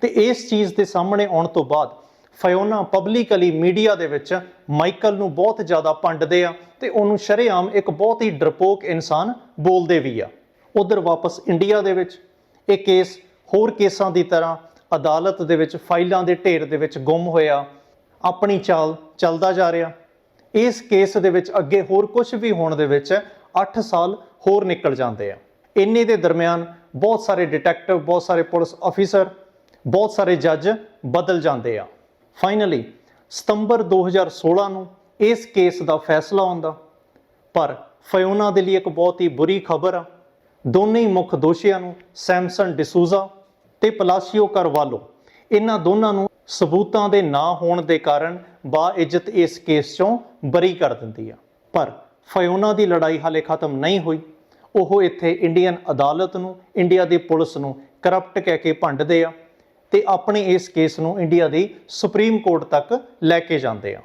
ਤੇ ਇਸ ਚੀਜ਼ ਦੇ ਸਾਹਮਣੇ ਆਉਣ ਤੋਂ ਬਾਅਦ ਫਾਇਓਨਾ ਪਬਲਿਕਲੀ ਮੀਡੀਆ ਦੇ ਵਿੱਚ ਮਾਈਕਲ ਨੂੰ ਬਹੁਤ ਜ਼ਿਆਦਾ ਭੰਡਦੇ ਆ ਤੇ ਉਹਨੂੰ ਸ਼ਰੇਆਮ ਇੱਕ ਬਹੁਤ ਹੀ ਡਰਪੋਕ ਇਨਸਾਨ ਬੋਲਦੇ ਵੀ ਆ। ਉਧਰ ਵਾਪਸ ਇੰਡੀਆ ਦੇ ਵਿੱਚ ਇਹ ਕੇਸ ਹੋਰ ਕੇਸਾਂ ਦੀ ਤਰ੍ਹਾਂ ਅਦਾਲਤ ਦੇ ਵਿੱਚ ਫਾਈਲਾਂ ਦੇ ਢੇਰ ਦੇ ਵਿੱਚ ਗੁੰਮ ਹੋਇਆ। ਆਪਣੀ ਚਾਲ ਚੱਲਦਾ ਜਾ ਰਿਹਾ। ਇਸ ਕੇਸ ਦੇ ਵਿੱਚ ਅੱਗੇ ਹੋਰ ਕੁਝ ਵੀ ਹੋਣ ਦੇ ਵਿੱਚ 8 ਸਾਲ ਹੋਰ ਨਿਕਲ ਜਾਂਦੇ ਆ। ਇੰਨੇ ਦੇ ਦਰਮਿਆਨ ਬਹੁਤ ਸਾਰੇ ਡਿਟੈਕਟਿਵ ਬਹੁਤ ਸਾਰੇ ਪੁਲਿਸ ਅਫੀਸਰ ਬਹੁਤ ਸਾਰੇ ਜੱਜ ਬਦਲ ਜਾਂਦੇ ਆ। ਫਾਈਨਲੀ ਸਤੰਬਰ 2016 ਨੂੰ ਇਸ ਕੇਸ ਦਾ ਫੈਸਲਾ ਆਉਂਦਾ। ਪਰ ਫਇਓਨਾ ਦੇ ਲਈ ਇੱਕ ਬਹੁਤ ਹੀ ਬੁਰੀ ਖਬਰ ਆ। ਦੋਨੇ ਹੀ ਮੁੱਖ ਦੋਸ਼ੀਆਂ ਨੂੰ ਸੈਮਸਨ ਡਿਸੂਜ਼ਾ ਤੇ ਪਲਾਸੀਓ ਕਰਵਾਲੋ ਇਹਨਾਂ ਦੋਨਾਂ ਨੂੰ ਸਬੂਤਾਂ ਦੇ ਨਾ ਹੋਣ ਦੇ ਕਾਰਨ ਬਾ ਇੱਜ਼ਤ ਇਸ ਕੇਸ ਚੋਂ ਬਰੀ ਕਰ ਦਿੰਦੀ ਆ। ਪਰ ਫਯੋਨਾ ਦੀ ਲੜਾਈ ਹਾਲੇ ਖਤਮ ਨਹੀਂ ਹੋਈ। ਉਹ ਇੱਥੇ ਇੰਡੀਅਨ ਅਦਾਲਤ ਨੂੰ ਇੰਡੀਆ ਦੀ ਪੁਲਿਸ ਨੂੰ ਕਰਪਟ ਕਹਿ ਕੇ ਭੰਡਦੇ ਆ ਤੇ ਆਪਣੇ ਇਸ ਕੇਸ ਨੂੰ ਇੰਡੀਆ ਦੀ ਸੁਪਰੀਮ ਕੋਰਟ ਤੱਕ ਲੈ ਕੇ ਜਾਂਦੇ ਆ।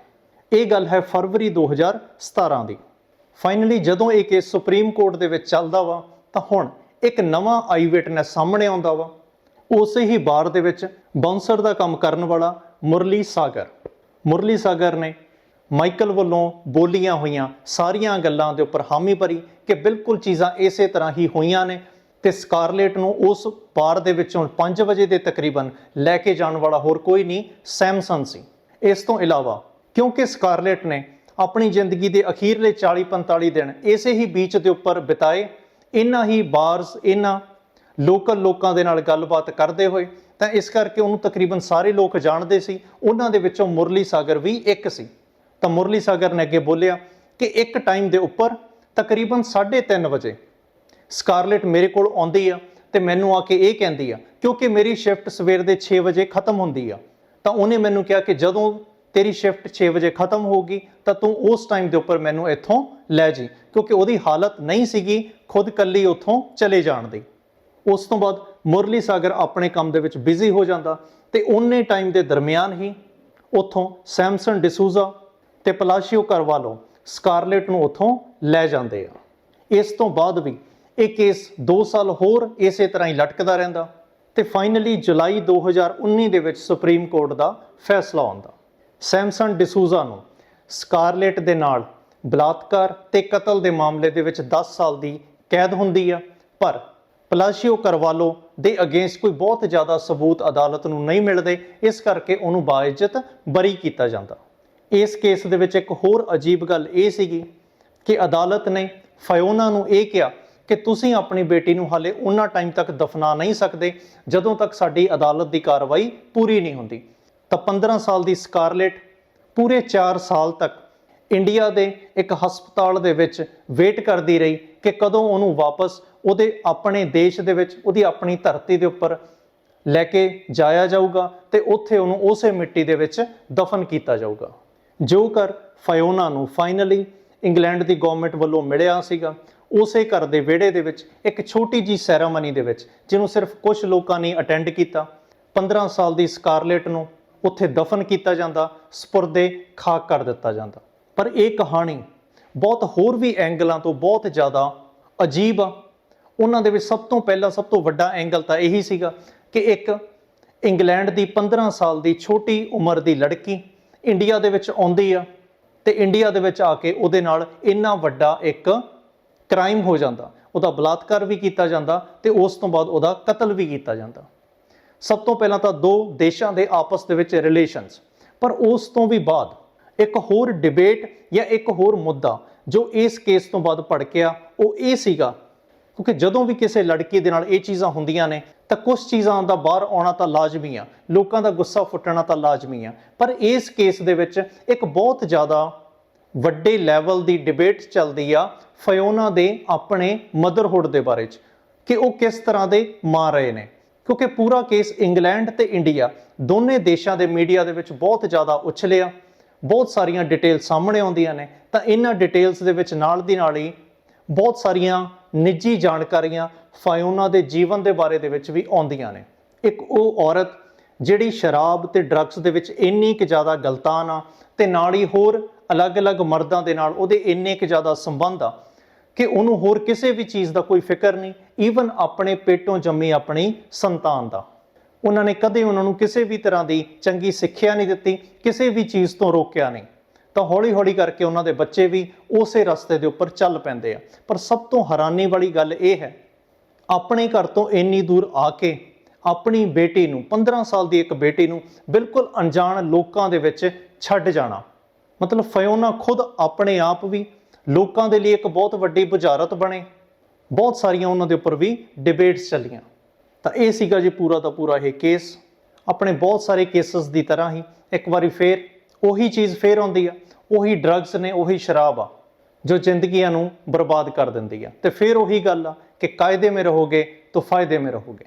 ਇਹ ਗੱਲ ਹੈ ਫਰਵਰੀ 2017 ਦੀ। ਫਾਈਨਲੀ ਜਦੋਂ ਇਹ ਕੇਸ ਸੁਪਰੀਮ ਕੋਰਟ ਦੇ ਵਿੱਚ ਚੱਲਦਾ ਵਾ, ਤਾਂ ਹੁਣ ਇੱਕ ਨਵਾਂ ਆਈ ਵਿਟਨੈਸ ਸਾਹਮਣੇ ਆਉਂਦਾ ਵਾ। ਉਸੇ ਹੀ ਬਾਰ ਦੇ ਵਿੱਚ ਬਾਉਂਸਰ ਦਾ ਕੰਮ ਕਰਨ ਵਾਲਾ ਮੁਰਲੀ ਸਾਗਰ। ਮੁਰਲੀ ਸਾਗਰ ਨੇ ਮਾਈਕਲ ਵੱਲੋਂ ਬੋਲੀਆਂ ਹੋਈਆਂ ਸਾਰੀਆਂ ਗੱਲਾਂ ਦੇ ਉੱਪਰ ਹਾਮੀ ਭਰੀ ਕਿ ਬਿਲਕੁਲ ਚੀਜ਼ਾਂ ਇਸੇ ਤਰ੍ਹਾਂ ਹੀ ਹੋਈਆਂ ਨੇ ਤੇ ਸਕਾਰਲੇਟ ਨੂੰ ਉਸ ਬਾਰ ਦੇ ਵਿੱਚੋਂ 5 ਵਜੇ ਦੇ ਤਕਰੀਬਨ ਲੈ ਕੇ ਜਾਣ ਵਾਲਾ ਹੋਰ ਕੋਈ ਨਹੀਂ ਸੈਮਸਨ ਸੀ। ਇਸ ਤੋਂ ਇਲਾਵਾ ਕਿਉਂਕਿ ਸਕਾਰਲੇਟ ਨੇ ਆਪਣੀ ਜ਼ਿੰਦਗੀ ਦੇ ਅਖੀਰਲੇ 40-45 ਦਿਨ ਇਸੇ ਹੀ ਬੀਚ ਦੇ ਉੱਪਰ ਬਿਤਾਏ, ਇਨ੍ਹਾਂ ਹੀ ਬਾਰਸ, ਇਨ੍ਹਾਂ ਲੋਕਲ ਲੋਕਾਂ ਦੇ ਨਾਲ ਗੱਲਬਾਤ ਕਰਦੇ ਹੋਏ, ਤਾਂ ਇਸ ਕਰਕੇ ਉਹਨੂੰ ਤਕਰੀਬਨ ਸਾਰੇ ਲੋਕ ਜਾਣਦੇ ਸੀ। ਉਹਨਾਂ ਦੇ ਵਿੱਚੋਂ ਮੁਰਲੀ ਸਾਗਰ ਵੀ ਇੱਕ ਸੀ। ਤਾਂ ਮੁਰਲੀ ਸਾਗਰ ਨੇ ਅੱਗੇ ਬੋਲਿਆ ਕਿ ਇੱਕ ਟਾਈਮ ਦੇ ਉੱਪਰ ਤਕਰੀਬਨ 3:30 ਵਜੇ ਸਕਾਰਲੇਟ ਮੇਰੇ ਕੋਲ ਆਉਂਦੀ ਆ ਤੇ ਮੈਨੂੰ ਆ ਕੇ ਇਹ ਕਹਿੰਦੀ ਆ, ਕਿਉਂਕਿ ਮੇਰੀ ਸ਼ਿਫਟ ਸਵੇਰ ਦੇ 6 ਵਜੇ ਖਤਮ ਹੁੰਦੀ ਆ, ਤਾਂ ਉਹਨੇ ਮੈਨੂੰ ਕਿਹਾ ਕਿ ਜਦੋਂ ਤੇਰੀ ਸ਼ਿਫਟ 6 ਵਜੇ ਖਤਮ ਹੋਗੀ ਤਾਂ ਤੂੰ ਉਸ ਟਾਈਮ ਦੇ ਉੱਪਰ ਮੈਨੂੰ ਇੱਥੋਂ ਲੈ ਜੀ, ਕਿਉਂਕਿ ਉਹਦੀ ਹਾਲਤ ਨਹੀਂ ਸੀਗੀ ਖੁਦ ਕੱਲੀ ਉੱਥੋਂ ਚਲੇ ਜਾਣ ਦੀ। ਉਸ ਤੋਂ ਬਾਅਦ ਮੁਰਲੀ ਸਾਗਰ ਆਪਣੇ ਕੰਮ ਦੇ ਵਿੱਚ ਬਿਜ਼ੀ ਹੋ ਜਾਂਦਾ ਤੇ ਉਹਨੇ ਟਾਈਮ ਦੇ ਦਰਮਿਆਨ ਹੀ ਉੱਥੋਂ ਸੈਮਸਨ ਡਿਸੂਜ਼ਾ ਤੇ ਪਲਾਸ਼ੀਓ ਕਰਵਾਲੋ ਸਕਾਰਲੇਟ ਨੂੰ ਉੱਥੋਂ ਲੈ ਜਾਂਦੇ ਆ। ਇਸ ਤੋਂ ਬਾਅਦ ਵੀ ਇਹ ਕੇਸ 2 ਸਾਲ ਹੋਰ ਇਸੇ ਤਰ੍ਹਾਂ ਹੀ ਲਟਕਦਾ ਰਹਿੰਦਾ ਤੇ ਫਾਈਨਲੀ ਜੁਲਾਈ 2019 ਦੇ ਵਿੱਚ ਸੁਪਰੀਮ ਕੋਰਟ ਦਾ ਫੈਸਲਾ ਆਉਂਦਾ। ਸੈਮਸਨ ਡਿਸੂਜ਼ਾ ਨੂੰ ਸਕਾਰਲੇਟ ਦੇ ਨਾਲ ਬਲਾਤਕਾਰ ਤੇ ਕਤਲ ਦੇ ਮਾਮਲੇ ਦੇ ਵਿੱਚ 10 ਸਾਲ ਦੀ ਕੈਦ ਹੁੰਦੀ ਆ, ਪਰ ਪਲਾਸ਼ੀਓ ਕਰਵਾਲੋ ਦੇ ਅਗੇਂਸਟ ਕੋਈ ਬਹੁਤ ਜ਼ਿਆਦਾ ਸਬੂਤ ਅਦਾਲਤ ਨੂੰ ਨਹੀਂ ਮਿਲਦੇ, ਇਸ ਕਰਕੇ ਉਹਨੂੰ ਬਾਇਜ਼ਤ ਬਰੀ ਕੀਤਾ ਜਾਂਦਾ। ਇਸ ਕੇਸ ਦੇ ਵਿੱਚ ਇੱਕ ਹੋਰ ਅਜੀਬ ਗੱਲ ਇਹ ਸੀਗੀ ਕਿ ਅਦਾਲਤ ਨੇ ਫਯੋਨਾ ਨੂੰ ਇਹ ਕਿਹਾ ਕਿ ਤੁਸੀਂ ਆਪਣੀ ਬੇਟੀ ਨੂੰ ਹਾਲੇ ਉਹਨਾਂ ਟਾਈਮ ਤੱਕ ਦਫਨਾ ਨਹੀਂ ਸਕਦੇ, ਜਦੋਂ ਤੱਕ ਸਾਡੀ ਅਦਾਲਤ ਦੀ ਕਾਰਵਾਈ ਪੂਰੀ ਨਹੀਂ ਹੁੰਦੀ। ਤਾਂ 15 ਸਾਲ ਦੀ ਸਕਾਰਲੇਟ, ਪੂਰੇ 4 ਸਾਲ ਤੱਕ ਇੰਡੀਆ ਦੇ ਇੱਕ ਹਸਪਤਾਲ ਦੇ ਵਿੱਚ ਵੇਟ ਕਰਦੀ ਰਹੀ ਕਿ ਕਦੋਂ ਉਹਨੂੰ ਵਾਪਸ ਉਹਦੇ ਆਪਣੇ ਦੇਸ਼ ਦੇ ਵਿੱਚ, ਉਹਦੀ ਆਪਣੀ ਧਰਤੀ ਦੇ ਉੱਪਰ ਲੈ ਕੇ ਜਾਇਆ ਜਾਊਗਾ ਤੇ ਉੱਥੇ ਉਹਨੂੰ ਉਸੇ ਮਿੱਟੀ ਦੇ ਵਿੱਚ ਦਫਨ ਕੀਤਾ ਜਾਊਗਾ। ਜੋ ਕਰ ਫਾਇਓਨਾ ਨੂੰ ਫਾਈਨਲੀ ਇੰਗਲੈਂਡ ਦੀ ਗਵਰਨਮੈਂਟ ਵੱਲੋਂ ਮਿਲਿਆ ਸੀਗਾ, ਉਸੇ ਘਰ ਦੇ ਵਿਹੜੇ ਦੇ ਵਿੱਚ, ਇੱਕ ਛੋਟੀ ਜੀ ਸੈਰਾਮਨੀ ਦੇ ਵਿੱਚ, ਜਿਹਨੂੰ ਸਿਰਫ ਕੁਝ ਲੋਕਾਂ ਨੇ ਅਟੈਂਡ ਕੀਤਾ। 15 ਸਾਲ ਦੀ ਸਕਾਰਲੇਟ ਨੂੰ ਉੱਥੇ ਦਫਨ ਕੀਤਾ ਜਾਂਦਾ, ਸਪੁਰਦੇ ਖਾਕ ਕਰ ਦਿੱਤਾ ਜਾਂਦਾ। ਪਰ ਇਹ ਕਹਾਣੀ ਬਹੁਤ ਹੋਰ ਵੀ ਐਂਗਲਾਂ ਤੋਂ ਬਹੁਤ ਜ਼ਿਆਦਾ ਅਜੀਬ ਆ। ਉਹਨਾਂ ਦੇ ਵਿੱਚ ਸਭ ਤੋਂ ਪਹਿਲਾ, ਸਭ ਤੋਂ ਵੱਡਾ ਐਂਗਲ ਤਾਂ ਇਹੀ ਸੀਗਾ ਕਿ ਇੱਕ ਇੰਗਲੈਂਡ ਦੀ 15 ਸਾਲ ਦੀ ਛੋਟੀ ਉਮਰ ਦੀ ਲੜਕੀ ਇੰਡੀਆ ਦੇ ਵਿੱਚ ਆਉਂਦੀ ਆ ਤੇ ਇੰਡੀਆ ਦੇ ਵਿੱਚ ਆ ਕੇ ਉਹਦੇ ਨਾਲ ਇੰਨਾ ਵੱਡਾ ਇੱਕ ਕ੍ਰਾਈਮ ਹੋ ਜਾਂਦਾ। ਉਹਦਾ ਬਲਾਤਕਾਰ ਵੀ ਕੀਤਾ ਜਾਂਦਾ ਤੇ ਉਸ ਤੋਂ ਬਾਅਦ ਉਹਦਾ ਕਤਲ ਵੀ ਕੀਤਾ ਜਾਂਦਾ। ਸਭ ਤੋਂ ਪਹਿਲਾਂ ਤਾਂ ਦੋ ਦੇਸ਼ਾਂ ਦੇ ਆਪਸ ਦੇ ਵਿੱਚ ਰਿਲੇਸ਼ਨਸ ਪਰ ਉਸ ਤੋਂ ਵੀ ਬਾਅਦ ਇੱਕ ਹੋਰ ਡਿਬੇਟ ਜਾਂ ਇੱਕ ਹੋਰ ਮੁੱਦਾ ਜੋ ਇਸ ਕੇਸ ਤੋਂ ਬਾਅਦ ਭੜਕਿਆ, ਉਹ ਇਹ ਸੀਗਾ, ਕਿਉਂਕਿ ਜਦੋਂ ਵੀ ਕਿਸੇ ਲੜਕੀ ਦੇ ਨਾਲ ਇਹ ਚੀਜ਼ਾਂ ਹੁੰਦੀਆਂ ਨੇ ਤਾਂ ਕੁਝ ਚੀਜ਼ਾਂ ਦਾ ਬਾਹਰ ਆਉਣਾ ਤਾਂ ਲਾਜ਼ਮੀ ਆ, ਲੋਕਾਂ ਦਾ ਗੁੱਸਾ ਫੁੱਟਣਾ ਤਾਂ ਲਾਜ਼ਮੀ ਆ। ਪਰ ਇਸ ਕੇਸ ਦੇ ਵਿੱਚ ਇੱਕ ਬਹੁਤ ਜ਼ਿਆਦਾ ਵੱਡੇ ਲੈਵਲ ਦੀ ਡਿਬੇਟ ਚੱਲਦੀ ਆ ਫਯੋਨਾ ਦੇ ਆਪਣੇ ਮਦਰਹੁੱਡ ਦੇ ਬਾਰੇ ਚ, ਕਿ ਉਹ ਕਿਸ ਤਰ੍ਹਾਂ ਦੇ ਮਾਰ ਰਹੇ ਨੇ। ਕਿਉਂਕਿ ਪੂਰਾ ਕੇਸ ਇੰਗਲੈਂਡ ਤੇ ਇੰਡੀਆ, ਦੋਨੇ ਦੇਸ਼ਾਂ ਦੇ ਮੀਡੀਆ ਦੇ ਵਿੱਚ ਬਹੁਤ ਜ਼ਿਆਦਾ ਉਛਲਿਆ ਬਹੁਤ ਸਾਰੀਆਂ ਡਿਟੇਲ ਸਾਹਮਣੇ ਆਉਂਦੀਆਂ ਨੇ। ਤਾਂ ਇਹਨਾਂ ਡਿਟੇਲਸ ਦੇ ਵਿੱਚ ਨਾਲ ਦੀ ਨਾਲ ਹੀ ਬਹੁਤ ਸਾਰੀਆਂ ਨਿੱਜੀ ਜਾਣਕਾਰੀਆਂ ਫਾਇਓਨਾ ਦੇ ਜੀਵਨ ਦੇ ਬਾਰੇ ਦੇ ਵਿੱਚ ਵੀ ਆਉਂਦੀਆਂ ਨੇ। ਇੱਕ ਉਹ ਔਰਤ ਜਿਹੜੀ ਸ਼ਰਾਬ ਤੇ ਡਰੱਗਸ ਦੇ ਵਿੱਚ ਇੰਨੀ ਕੁ ਜ਼ਿਆਦਾ ਗਲਤਾਨ ਆ ਤੇ ਨਾਲ ਹੀ ਹੋਰ ਅਲੱਗ-ਅਲੱਗ ਮਰਦਾਂ ਦੇ ਨਾਲ ਉਹਦੇ ਇੰਨੇ ਕੁ ਜ਼ਿਆਦਾ ਸੰਬੰਧ ਆ ਕਿ ਉਹਨੂੰ ਹੋਰ ਕਿਸੇ ਵੀ ਚੀਜ਼ ਦਾ ਕੋਈ ਫਿਕਰ ਨਹੀਂ ਈਵਨ ਆਪਣੇ ਪੇਟੋਂ ਜੰਮੀ ਆਪਣੀ ਸੰਤਾਨ ਦਾ। ਉਹਨਾਂ ਨੇ ਕਦੇ ਉਹਨਾਂ ਨੂੰ ਕਿਸੇ ਵੀ ਤਰ੍ਹਾਂ ਦੀ ਚੰਗੀ ਸਿੱਖਿਆ ਨਹੀਂ ਦਿੱਤੀ, ਕਿਸੇ ਵੀ ਚੀਜ਼ ਤੋਂ ਰੋਕਿਆ ਨਹੀਂ। ਤਾਂ ਹੌਲੀ-ਹੌਲੀ ਕਰਕੇ ਉਹਨਾਂ ਦੇ ਬੱਚੇ ਵੀ ਉਸੇ ਰਸਤੇ ਦੇ ਉੱਪਰ ਚੱਲ ਪੈਂਦੇ ਆ। ਪਰ ਸਭ ਤੋਂ ਹੈਰਾਨੀ ਵਾਲੀ ਗੱਲ ਇਹ ਹੈ, ਆਪਣੇ ਘਰ ਤੋਂ ਇੰਨੀ ਦੂਰ ਆ ਕੇ ਆਪਣੀ ਬੇਟੀ ਨੂੰ 15 ਸਾਲ ਦੀ ਇੱਕ ਬੇਟੀ ਨੂੰ ਬਿਲਕੁਲ ਅਣਜਾਣ ਲੋਕਾਂ ਦੇ ਵਿੱਚ ਛੱਡ ਜਾਣਾ। ਮਤਲਬ ਫਯੋਨਾ ਖੁਦ ਆਪਣੇ ਆਪ ਵੀ ਲੋਕਾਂ ਦੇ ਲਈ ਇੱਕ ਬਹੁਤ ਵੱਡੀ ਬੁਝਾਰਤ ਬਣੇ। ਬਹੁਤ ਸਾਰੀਆਂ ਉਹਨਾਂ ਦੇ ਉੱਪਰ ਵੀ ਡਿਬੇਟਸ ਚੱਲੀਆਂ। ਤਾਂ ਇਹ ਸੀਗਾ ਜੀ ਪੂਰਾ ਦਾ ਪੂਰਾ ਇਹ ਕੇਸ ਆਪਣੇ ਬਹੁਤ ਸਾਰੇ ਕੇਸਸ ਦੀ ਤਰ੍ਹਾਂ ਹੀ ਇੱਕ ਵਾਰੀ ਫੇਰ ਉਹੀ ਚੀਜ਼ ਫੇਰ ਆਉਂਦੀ ਆ, ਉਹੀ ਡਰੱਗਸ ਨੇ, ਉਹੀ ਸ਼ਰਾਬ ਆ, ਜੋ ਜ਼ਿੰਦਗੀਆਂ ਨੂੰ ਬਰਬਾਦ ਕਰ ਦਿੰਦੀ ਆ। ਤੇ ਫਿਰ ਉਹੀ ਗੱਲ ਆ ਕਿ ਕਾਇਦੇ ਮੇ ਰਹੋਗੇ ਤਾਂ ਫਾਇਦੇ ਮੇ ਰਹੋਗੇ।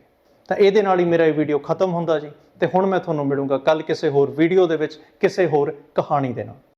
ਤਾਂ ਇਹਦੇ ਨਾਲ ਹੀ ਮੇਰਾ ਇਹ ਵੀਡੀਓ ਖਤਮ ਹੁੰਦਾ ਜੀ। ਤੇ ਹੁਣ ਮੈਂ ਤੁਹਾਨੂੰ ਮਿਲੂੰਗਾ ਕੱਲ ਕਿਸੇ ਹੋਰ ਵੀਡੀਓ ਦੇ ਵਿੱਚ, ਕਿਸੇ ਹੋਰ ਕਹਾਣੀ ਦੇ ਨਾਲ।